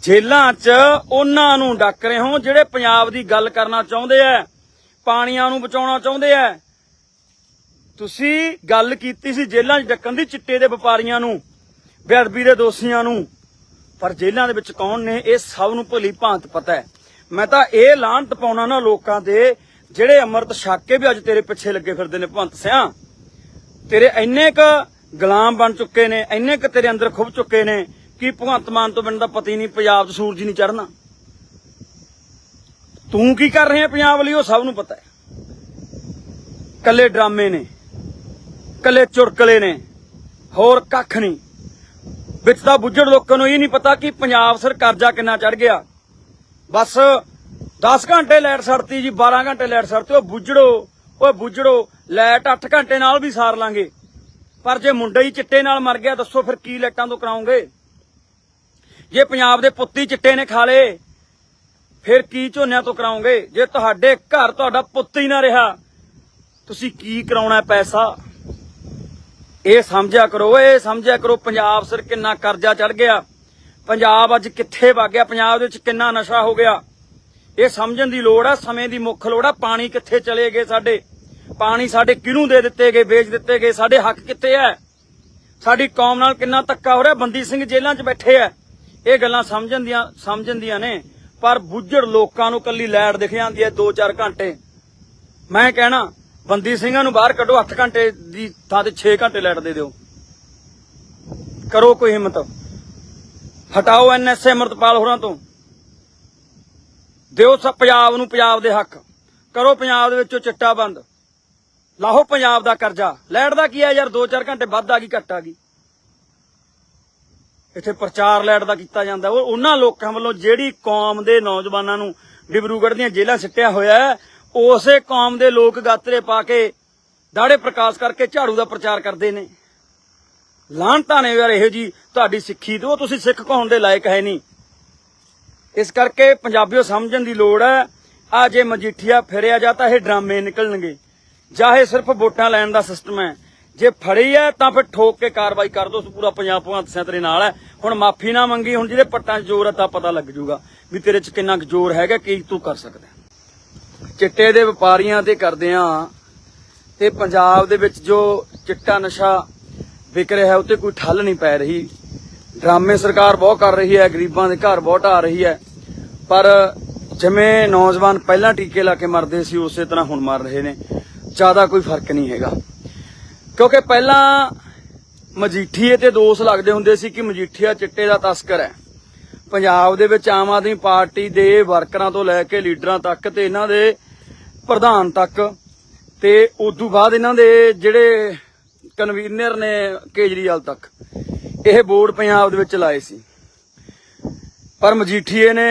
S1: ਜੇਲਾਂ 'ਚ ਉਹਨਾਂ ਨੂੰ ਡੱਕ ਰਹੇ ਹੋ ਜਿਹੜੇ ਪੰਜਾਬ ਦੀ ਗੱਲ ਕਰਨਾ ਚਾਹੁੰਦੇ ਆ, ਪਾਣੀਆਂ ਨੂੰ ਬਚਾਉਣਾ ਚਾਹੁੰਦੇ ਆ। ਤੁਸੀਂ ਗੱਲ ਕੀਤੀ ਸੀ ਜੇਲਾਂ 'ਚ ਡੱਕਣ ਦੀ ਚਿੱਟੇ ਦੇ ਵਪਾਰੀਆਂ ਨੂੰ, ਬੇਅਦਬੀ ਦੇ ਦੋਸ਼ੀਆਂ ਨੂੰ। ਪਰ ਜੇਲਾਂ ਦੇ ਵਿੱਚ ਕੌਣ ਨੇ, ਇਹ ਸਭ ਨੂੰ ਭਲੀ ਭਾਂਤ ਪਤਾ ਹੈ। ਮੈਂ ਤਾਂ ਇਹ ਲਾਂਤ ਪਾਉਣਾ ਨਾ ਲੋਕਾਂ ਦੇ ਜਿਹੜੇ ਅੰਮ੍ਰਿਤ ਛਕ ਕੇ ਵੀ ਅੱਜ ਤੇਰੇ ਪਿੱਛੇ ਲੱਗੇ ਫਿਰਦੇ ਨੇ ਭੰਤ ਸਿਆਂ। ਤੇਰੇ ਇੰਨੇ ਕ ਗੁਲਾਮ ਬਣ ਚੁੱਕੇ ਨੇ, ਇੰਨੇ ਕ ਤੇਰੇ ਅੰਦਰ ਖੁੱਭ ਚੁੱਕੇ ਨੇ ਕਿ ਭਗਵੰਤ ਮਾਨ ਤੋਂ ਬਿਨਾਂ ਦਾ ਪਤੀ ਨਹੀਂ, ਪੰਜਾਬ 'ਚ ਸੂਰਜ ਨਹੀਂ ਚੜਨਾ ਤੂੰ ਕੀ ਕਰ ਰਿਹਾ ਪੰਜਾਬ ਲਈ, ਉਹ ਸਭ ਨੂੰ ਪਤਾ ਹੈ। ਕੱਲੇ ਡਰਾਮੇ ਨੇ ਕੱਲੇ ਚੁਟਕਲੇ ਨੇ, ਹੋਰ ਕੱਖ ਨਹੀਂ। ਵਿੱਚ ਤਾਂ ਬੁੱਝੜ ਲੋਕਾਂ ਨੂੰ ਇਹ ਨਹੀਂ ਪਤਾ ਕਿ ਪੰਜਾਬ ਸਰ ਕਰਜ਼ਾ ਕਿੰਨਾ ਚੜ ਗਿਆ। ਬਸ 10 ਘੰਟੇ ਲੈਟ ਸੜਤੀ ਜੀ 12 ਘੰਟੇ ਲੈਟ ਸੜਤੀ, ਉਹ ਬੁੱਝੜੋ, ਓਏ ਬੁੱਝੜੋ। ਲਾਈਟ 8 ਘੰਟੇ ਨਾਲ ਵੀ ਸਾਰ ਲਾਂਗੇ। ਪਰ ਜੇ ਮੁੰਡਾ ਹੀ ਚਿੱਟੇ ਨਾਲ ਮਰ ਗਿਆ, ਦੱਸੋ ਫਿਰ ਕੀ ਲਾਈਟਾਂ ਤੋਂ ਕਰਾਉਂਗੇ? ਜੇ ਪੰਜਾਬ ਦੇ ਪੁੱਤੀ ਚਿੱਟੇ ਨੇ ਖਾ ਲਏ, ਫਿਰ ਕੀ ਝੋਨਿਆਂ ਤੋਂ ਕਰਾਉਂਗੇ? ਜੇ ਤੁਹਾਡੇ ਘਰ ਤੁਹਾਡਾ ਪੁੱਤ ਹੀ ਨਾ ਰਿਹਾ, ਤੁਸੀਂ ਕੀ ਕਰਾਉਣਾ ਪੈਸਾ? ਇਹ ਸਮਝਿਆ ਕਰੋ, ਇਹ ਸਮਝਿਆ ਕਰੋ, ਪੰਜਾਬ ਸਿਰ ਕਿੰਨਾ ਕਰਜ਼ਾ ਚੜ ਗਿਆ। ਪੰਜਾਬ ਅੱਜ ਕਿੱਥੇ ਵਗ ਗਿਆ? ਪੰਜਾਬ ਦੇ ਵਿੱਚ ਕਿੰਨਾ ਨਸ਼ਾ ਹੋ ਗਿਆ? ਇਹ ਸਮਝਣ ਦੀ ਲੋੜ ਆ, ਸਮੇਂ ਦੀ ਮੁੱਖ ਲੋੜ ਆ, ਪਾਣੀ ਕਿੱਥੇ ਚਲੇ ਗਏ ਸਾਡੇ? ਪਾਣੀ ਸਾਡੇ ਕਿਹਨੂੰ ਦੇ ਦਿੱਤੇ ਗਏ, ਵੇਚ ਦਿੱਤੇ ਗਏ, ਸਾਡੇ ਹੱਕ ਕਿੱਥੇ ਐ ਸਾਡੀ ਕੌਮ ਨਾਲ ਕਿੰਨਾ ਧੱਕਾ ਹੋ ਰਿਹਾ? ਬੰਦੀ ਸਿੰਘ ਜੇਲ੍ਹਾਂ 'ਚ ਬੈਠੇ ਐ ਇਹ ਗੱਲਾਂ ਸਮਝਣ ਦੀਆਂ ਸਮਝਣ ਦੀਆਂ ਨੇ। ਪਰ ਬੁੱਝੜ ਲੋਕਾਂ ਨੂੰ ਕੱਲੀ ਲੈਟ ਦਿਖ ਜਾਂਦੀ ਐ 2-4 ਘੰਟੇ। ਮੈਂ ਕਹਿਣਾ, ਬੰਦੀ ਸਿੰਘਾਂ ਨੂੰ ਬਾਹਰ ਕੱਢੋ 8 ਘੰਟੇ ਦੀ ਥਾਂ ਤੇ 6 ਘੰਟੇ ਲੈਟ ਦੇ ਦਿਓ। ਕਰੋ ਕੋਈ ਹਿੰਮਤ। ਹਟਾਓ ਐਨਐਸਏ ਅਮਰਤਪਾਲ ਹੋਰਾਂ ਤੋਂ। ਦਿਓ ਸਭ ਪੰਜਾਬ ਨੂੰ ਪੰਜਾਬ ਦੇ ਹੱਕ। ਕਰੋ ਪੰਜਾਬ ਦੇ ਵਿੱਚੋਂ ਚਿੱਟਾ ਬੰਦ। ਲਾਹੋ ਪੰਜਾਬ ਦਾ ਕਰਜ਼ਾ। ਲੈਟ ਦਾ ਕੀ ਹੈ ਯਾਰ? 2-4 ਘੰਟੇ ਵੱਧ ਆ ਗਈ ਘੱਟ ਆ ਗਈ। ਇੱਥੇ ਪ੍ਰਚਾਰ ਲੈਟ ਦਾ ਕੀਤਾ ਜਾਂਦਾ। ਉਹ ਉਹਨਾਂ ਲੋਕਾਂ ਵੱਲੋਂ ਜਿਹੜੀ ਕੌਮ ਦੇ ਨੌਜਵਾਨਾਂ ਨੂੰ ਡਿਬਰੂਗੜ੍ਹ ਦੀਆਂ ਜੇਲ੍ਹਾਂ ਸਿੱਟਿਆ ਹੋਇਆ ਹੈ, ਉਸੇ ਕੌਮ ਦੇ ਲੋਕ ਗਾਤਰੇ ਪਾ ਕੇ ਦਾੜੇ ਪ੍ਰਕਾਸ਼ ਕਰਕੇ ਝਾੜੂ ਦਾ ਪ੍ਰਚਾਰ ਕਰਦੇ ਨੇ। ਲਾਂਟਾਂ ਨੇ ਯਾਰ ਇਹੋ ਜੀ ਤੁਹਾਡੀ ਸਿੱਖੀ ਤੇ ਉਹ ਤੁਸੀਂ ਸਿੱਖ ਕਹਾਉਣ ਦੇ ਲਾਇਕ ਹੈ ਨਹੀਂ। ਇਸ ਕਰਕੇ ਪੰਜਾਬੀਓ ਸਮਝਣ ਦੀ ਲੋੜ ਹੈ ਆ ਜੇ ਮਜੀਠੀਆ ਫਿਰਿਆ ਜਾ ਤਾਂ ਇਹ ਡਰਾਮੇ ਨਿਕਲਣਗੇ। ਜਾਂ ਇਹ ਸਿਰਫ ਵੋਟਾਂ ਲੈਣ ਦਾ ਸਿਸਟਮ ਹੈ। ਜੇ ਫੜੀ ਹੈ ਤਾਂ ਫਿਰ ਠੋਕ ਕੇ ਕਾਰਵਾਈ ਕਰ ਦੋ ਪੂਰਾ ਪੰਜਾਬ ਭਗਵੰਤ ਤੇਰੇ ਨਾਲ ਹੈ ਹੁਣ ਮਾਫੀ ਨਾ ਮੰਗੀ, ਹੁਣ ਜਿਹਦੇ ਪੱਟਾਂ 'ਚ ਜ਼ੋਰ ਹੈ ਤਾਂ ਪਤਾ ਲੱਗ ਜਾਊਗਾ ਵੀ ਤੇਰੇ 'ਚ ਕਿੰਨਾ ਕੁ ਜ਼ੋਰ ਹੈਗਾ, ਕੀ ਤੂੰ ਕਰ ਸਕਦਾ ਚਿੱਟੇ ਦੇ ਵਪਾਰੀਆਂ ਤੇ ਕਰਦੇ ਆ, ਤੇ ਪੰਜਾਬ ਦੇ ਵਿੱਚ ਜੋ ਚਿੱਟਾ ਨਸ਼ਾ ਵਿਕ ਰਿਹਾ, ਉੱਤੇ ਕੋਈ ਠੱਲ ਨਹੀਂ ਪੈ ਰਹੀ। ਡਰਾਮੇ ਸਰਕਾਰ ਬਹੁਤ ਕਰ ਰਹੀ ਹੈ ਗਰੀਬਾਂ ਦੇ ਘਰ ਬਹੁਤ ਆ ਰਹੀ ਹੈ ਪਰ ਜਿਵੇਂ ਨੌਜਵਾਨ ਪਹਿਲਾਂ ਟੀਕੇ ਲਾ ਕੇ ਮਰਦੇ ਸੀ, ਉਸੇ ਤਰ੍ਹਾਂ ਹੁਣ ਮਰ ਰਹੇ ਨੇ। ਜ਼ਿਆਦਾ ਕੋਈ ਫ਼ਰਕ ਨਹੀਂ ਹੈਗਾ। ਕਿਉਂਕਿ ਪਹਿਲਾਂ ਮਜੀਠੀਏ ਤੇ ਦੋਸ਼ ਲੱਗਦੇ ਹੁੰਦੇ ਸੀ ਕਿ ਮਜੀਠੀਆ ਚਿੱਟੇ ਦਾ ਤਸਕਰ ਹੈ। ਪੰਜਾਬ ਦੇ ਵਿੱਚ ਆਮ ਆਦਮੀ ਪਾਰਟੀ ਦੇ ਵਰਕਰਾਂ ਤੋਂ ਲੈ ਕੇ ਲੀਡਰਾਂ ਤੱਕ ਤੇ ਇਹਨਾਂ ਦੇ ਪ੍ਰਧਾਨ ਤੱਕ ਤੇ ਉਦੋਂ ਬਾਅਦ ਇਹਨਾਂ ਦੇ ਜਿਹੜੇ ਕਨਵੀਨਰ ਨੇ ਕੇਜਰੀਵਾਲ ਤੱਕ, ਇਹ ਬੋਰਡ ਪੰਜਾਬ ਦੇ ਵਿੱਚ ਲਾਏ ਸੀ। ਪਰ ਮਜੀਠੀਏ ਨੇ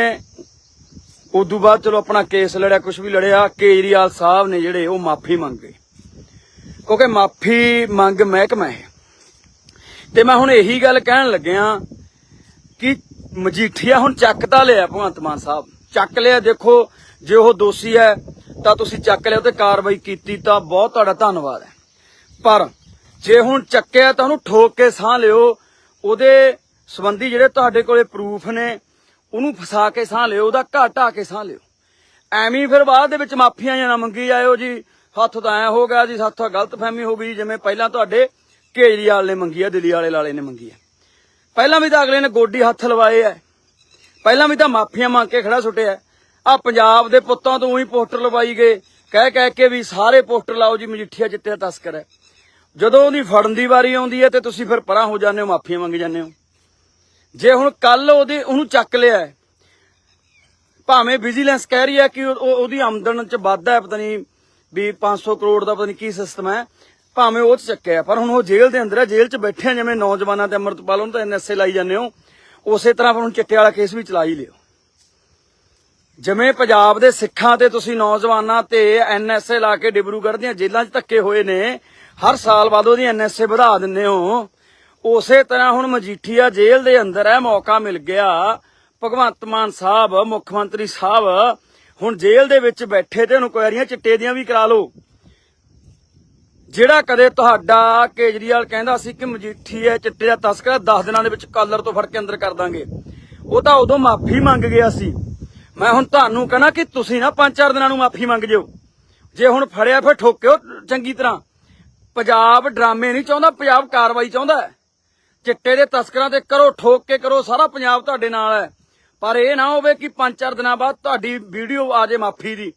S1: ਉਦੋਂ ਬਾਅਦ ਚਲੋ ਆਪਣਾ ਕੇਸ ਲੜਿਆ ਕੁਝ ਵੀ ਲੜਿਆ, ਕੇਜਰੀਵਾਲ ਸਾਹਿਬ ਨੇ ਜਿਹੜੇ ਉਹ ਮਾਫੀ ਮੰਗੇ ਕਿਉਂਕਿ ਮਾਫੀ ਮੰਗ ਮਹਿਕਮਾ ਹੈ। ਤੇ ਮੈਂ ਹੁਣ ਇਹੀ ਗੱਲ ਕਹਿਣ ਲੱਗਿਆ ਕਿ ਮਜੀਠੀਆ ਹੁਣ ਚੱਕ ਤਾਂ ਲਿਆ ਭਗਵੰਤ ਮਾਨ ਸਾਹਿਬ। ਚੱਕ ਲਿਆ, ਦੇਖੋ, ਜੇ ਉਹ ਦੋਸ਼ੀ ਹੈ, ਤਾਂ ਤੁਸੀਂ ਚੱਕ ਲਿਆ ਤੇ ਕਾਰਵਾਈ ਕੀਤੀ ਤਾਂ ਬਹੁਤ ਤੁਹਾਡਾ ਧੰਨਵਾਦ ਹੈ। ਪਰ ਜੇ ਹੁਣ ਚੱਕਿਆ ਤਾਂ ਉਹਨੂੰ ਠੋਕ ਕੇ ਸਾਹ ਲਿਓ, ਉਹਦੇ ਸੰਬੰਧੀ ਜਿਹੜੇ ਤੁਹਾਡੇ ਕੋਲੇ ਪ੍ਰੂਫ ਨੇ ਉਹਨੂੰ ਫਸਾ ਕੇ ਸਾਹ ਲਿਓ, ਉਹਦਾ ਘਾਟਾ ਕੇ ਸਾਹ ਲਿਓ। ਐਵੇਂ ਫਿਰ ਬਾਅਦ ਦੇ ਵਿੱਚ ਮਾਫੀਆਂ ਜਾਂ ਨਾ ਮੰਗੀ ਜਾਇਓ ਜੀ। ਹੱਥ ਤਾਂ ਐ ਹੋ ਗਿਆ ਜੀ ਸਾਥੋਂ ਗਲਤਫਹਿਮੀ ਹੋ ਗਈ। ਜਿਵੇਂ ਪਹਿਲਾਂ ਤੁਹਾਡੇ ਕੇਜਰੀਵਾਲ ਨੇ ਮੰਗੀ ਆ, ਦਿੱਲੀ ਵਾਲੇ ਲਾਲੇ ਨੇ ਮੰਗੀ ਆ। ਪਹਿਲਾਂ ਵੀ ਤਾਂ ਅਗਲੇ ਨੇ ਗੋਡੀ ਹੱਥ ਲਵਾਏ ਐ ਪਹਿਲਾਂ ਵੀ ਤਾਂ ਮਾਫੀਆਂ ਮੰਗ ਕੇ ਖੜਾ ਸੁੱਟਿਆ। ਆ ਪੰਜਾਬ ਦੇ ਪੁੱਤਾਂ ਤੋਂ ਉਹੀ ਪੋਸਟਰ ਲਵਾਈ ਗਏ। ਕਹਿ ਕਹਿ ਕੇ ਵੀ ਸਾਰੇ ਪੋਸਟਰ ਲਾਓ ਜੀ, ਮਜੀਠੀਆ ਜਿੱਤੇ ਤਸਕਰ ਹੈ। ਜਦੋਂ ਉਹਦੀ ਫੜਨ ਦੀ ਵਾਰੀ ਆਉਂਦੀ ਹੈ ਤੇ ਤੁਸੀਂ ਫਿਰ ਪਰਾਂ ਹੋ ਜਾਂਦੇ ਹੋ, ਮਾਫੀਆਂ ਮੰਗ ਜਾਂਦੇ ਹੋ। ਜੇ ਹੁਣ ਕੱਲ ਉਹਦੇ ਉਹਨੂੰ ਚੱਕ ਲਿਆ ਭਾਵੇਂ ਵਿਜੀਲੈਂਸ ਕਹਿ ਰਹੀ ਹੈ ਕਿ ਉਹਦੀ ਆਮਦਨ ਚ ਵਾਧਾ ਹੈ, ਪਤਾ ਨਹੀਂ ਵੀ 500 ਕਰੋੜ ਦਾ ਪਤਾ ਨਹੀਂ ਕੀ ਸਿਸਟਮ ਹੈ, ਭਾਵੇਂ ਉਹ ਚ ਚੱਕਿਆ ਪਰ ਹੁਣ ਉਹ ਜੇਲ੍ਹ ਦੇ ਅੰਦਰ ਹੈ, ਜੇਲ੍ਹ ਚ ਬੈਠੇ ਜਿਵੇਂ ਨੌਜਵਾਨਾਂ ਤੇ ਅੰਮ੍ਰਿਤਪਾਲ, ਉਹਨੂੰ ਤਾਂ ਐਨਐਸਏ ਲਾਈ ਜਾਂਦੇ ਹੋ। ਉਸੇ ਤਰ੍ਹਾਂ ਫਿਰ ਹੁਣ ਚਿੱਟੇ ਵਾਲਾ ਕੇਸ ਵੀ ਚਲਾ ਹੀ ਲਿਓ। ਜਿਵੇਂ ਪੰਜਾਬ ਦੇ ਸਿੱਖਾਂ ਤੇ ਤੁਸੀਂ ਨੌਜਵਾਨਾਂ ਤੇ ਐਨਐਸਏ ਲਾ ਕੇ ਡਿਬਰੂਗੜ੍ਹ ਦੀਆਂ ਜੇਲ੍ਹਾਂ 'ਚ ਧੱਕੇ ਹੋਏ ਨੇ, ਹਰ ਸਾਲ ਬਾਅਦ ਉਹਦੀ ਐਨਐਸਏ ਵਧਾ ਦਿੰਦੇ ਹੋ। ਉਸੇ ਤਰ੍ਹਾਂ ਹੁਣ ਮਜੀਠੀਆ ਜੇਲ੍ਹ ਦੇ ਅੰਦਰ ਹੈ, ਮੌਕਾ ਮਿਲ ਗਿਆ। ਭਗਵੰਤ ਮਾਨ ਸਾਹਿਬ, ਮੁੱਖ ਮੰਤਰੀ ਸਾਹਿਬ, ਹੁਣ ਜੇਲ੍ਹ ਦੇ ਵਿੱਚ ਬੈਠੇ ਤੇ ਇਨਕੁਆਇਰੀਆਂ ਚਿੱਟੇ ਦੀਆਂ ਵੀ ਕਰਾ ਲਓ। ਜਿਹੜਾ ਕਦੇ ਤੁਹਾਡਾ ਕੇਜਰੀਵਾਲ ਕਹਿੰਦਾ ਸੀ ਕਿ ਮਜੀਠੀਆ ਚਿੱਟੇ ਦਾ ਤਸਕਰ 10 ਦਿਨਾਂ ਦੇ ਵਿੱਚ ਕਾਲਰ ਤੋਂ ਫੜ ਕੇ ਅੰਦਰ ਕਰ ਦਾਂਗੇ। ਉਹ ਤਾਂ ਉਦੋਂ ਮਾਫੀ ਮੰਗ ਗਿਆ ਸੀ। ਮੈਂ ਹੁਣ ਤੁਹਾਨੂੰ ਕਹਣਾ ਕਿ ਤੁਸੀਂ ਨਾ 5-4 ਦਿਨਾਂ ਨੂੰ ਮਾਫੀ ਮੰਗ ਜਿਓ। ਜੇ ਹੁਣ ਫੜਿਆ ਫਿਰ ਠੋਕਿਓ ਚੰਗੀ ਤਰ੍ਹਾਂ। ਪੰਜਾਬ ਡਰਾਮੇ ਨਹੀਂ ਚਾਹੁੰਦਾ, ਪੰਜਾਬ ਕਾਰਵਾਈ ਚਾਹੁੰਦਾ ਹੈ। ਚਿੱਟੇ ਦੇ ਤਸਕਰਾਂ ਤੇ ਕਰੋ, ਠੋਕ ਕੇ ਕਰੋ, ਸਾਰਾ ਪੰਜਾਬ ਤੁਹਾਡੇ ਨਾਲ ਹੈ। ਪਰ ਇਹ ਨਾ ਹੋਵੇ ਕਿ 5-4 ਦਿਨਾਂ ਬਾਅਦ ਤੁਹਾਡੀ ਵੀਡੀਓ ਆ ਜੇ ਮਾਫੀ ਦੀ।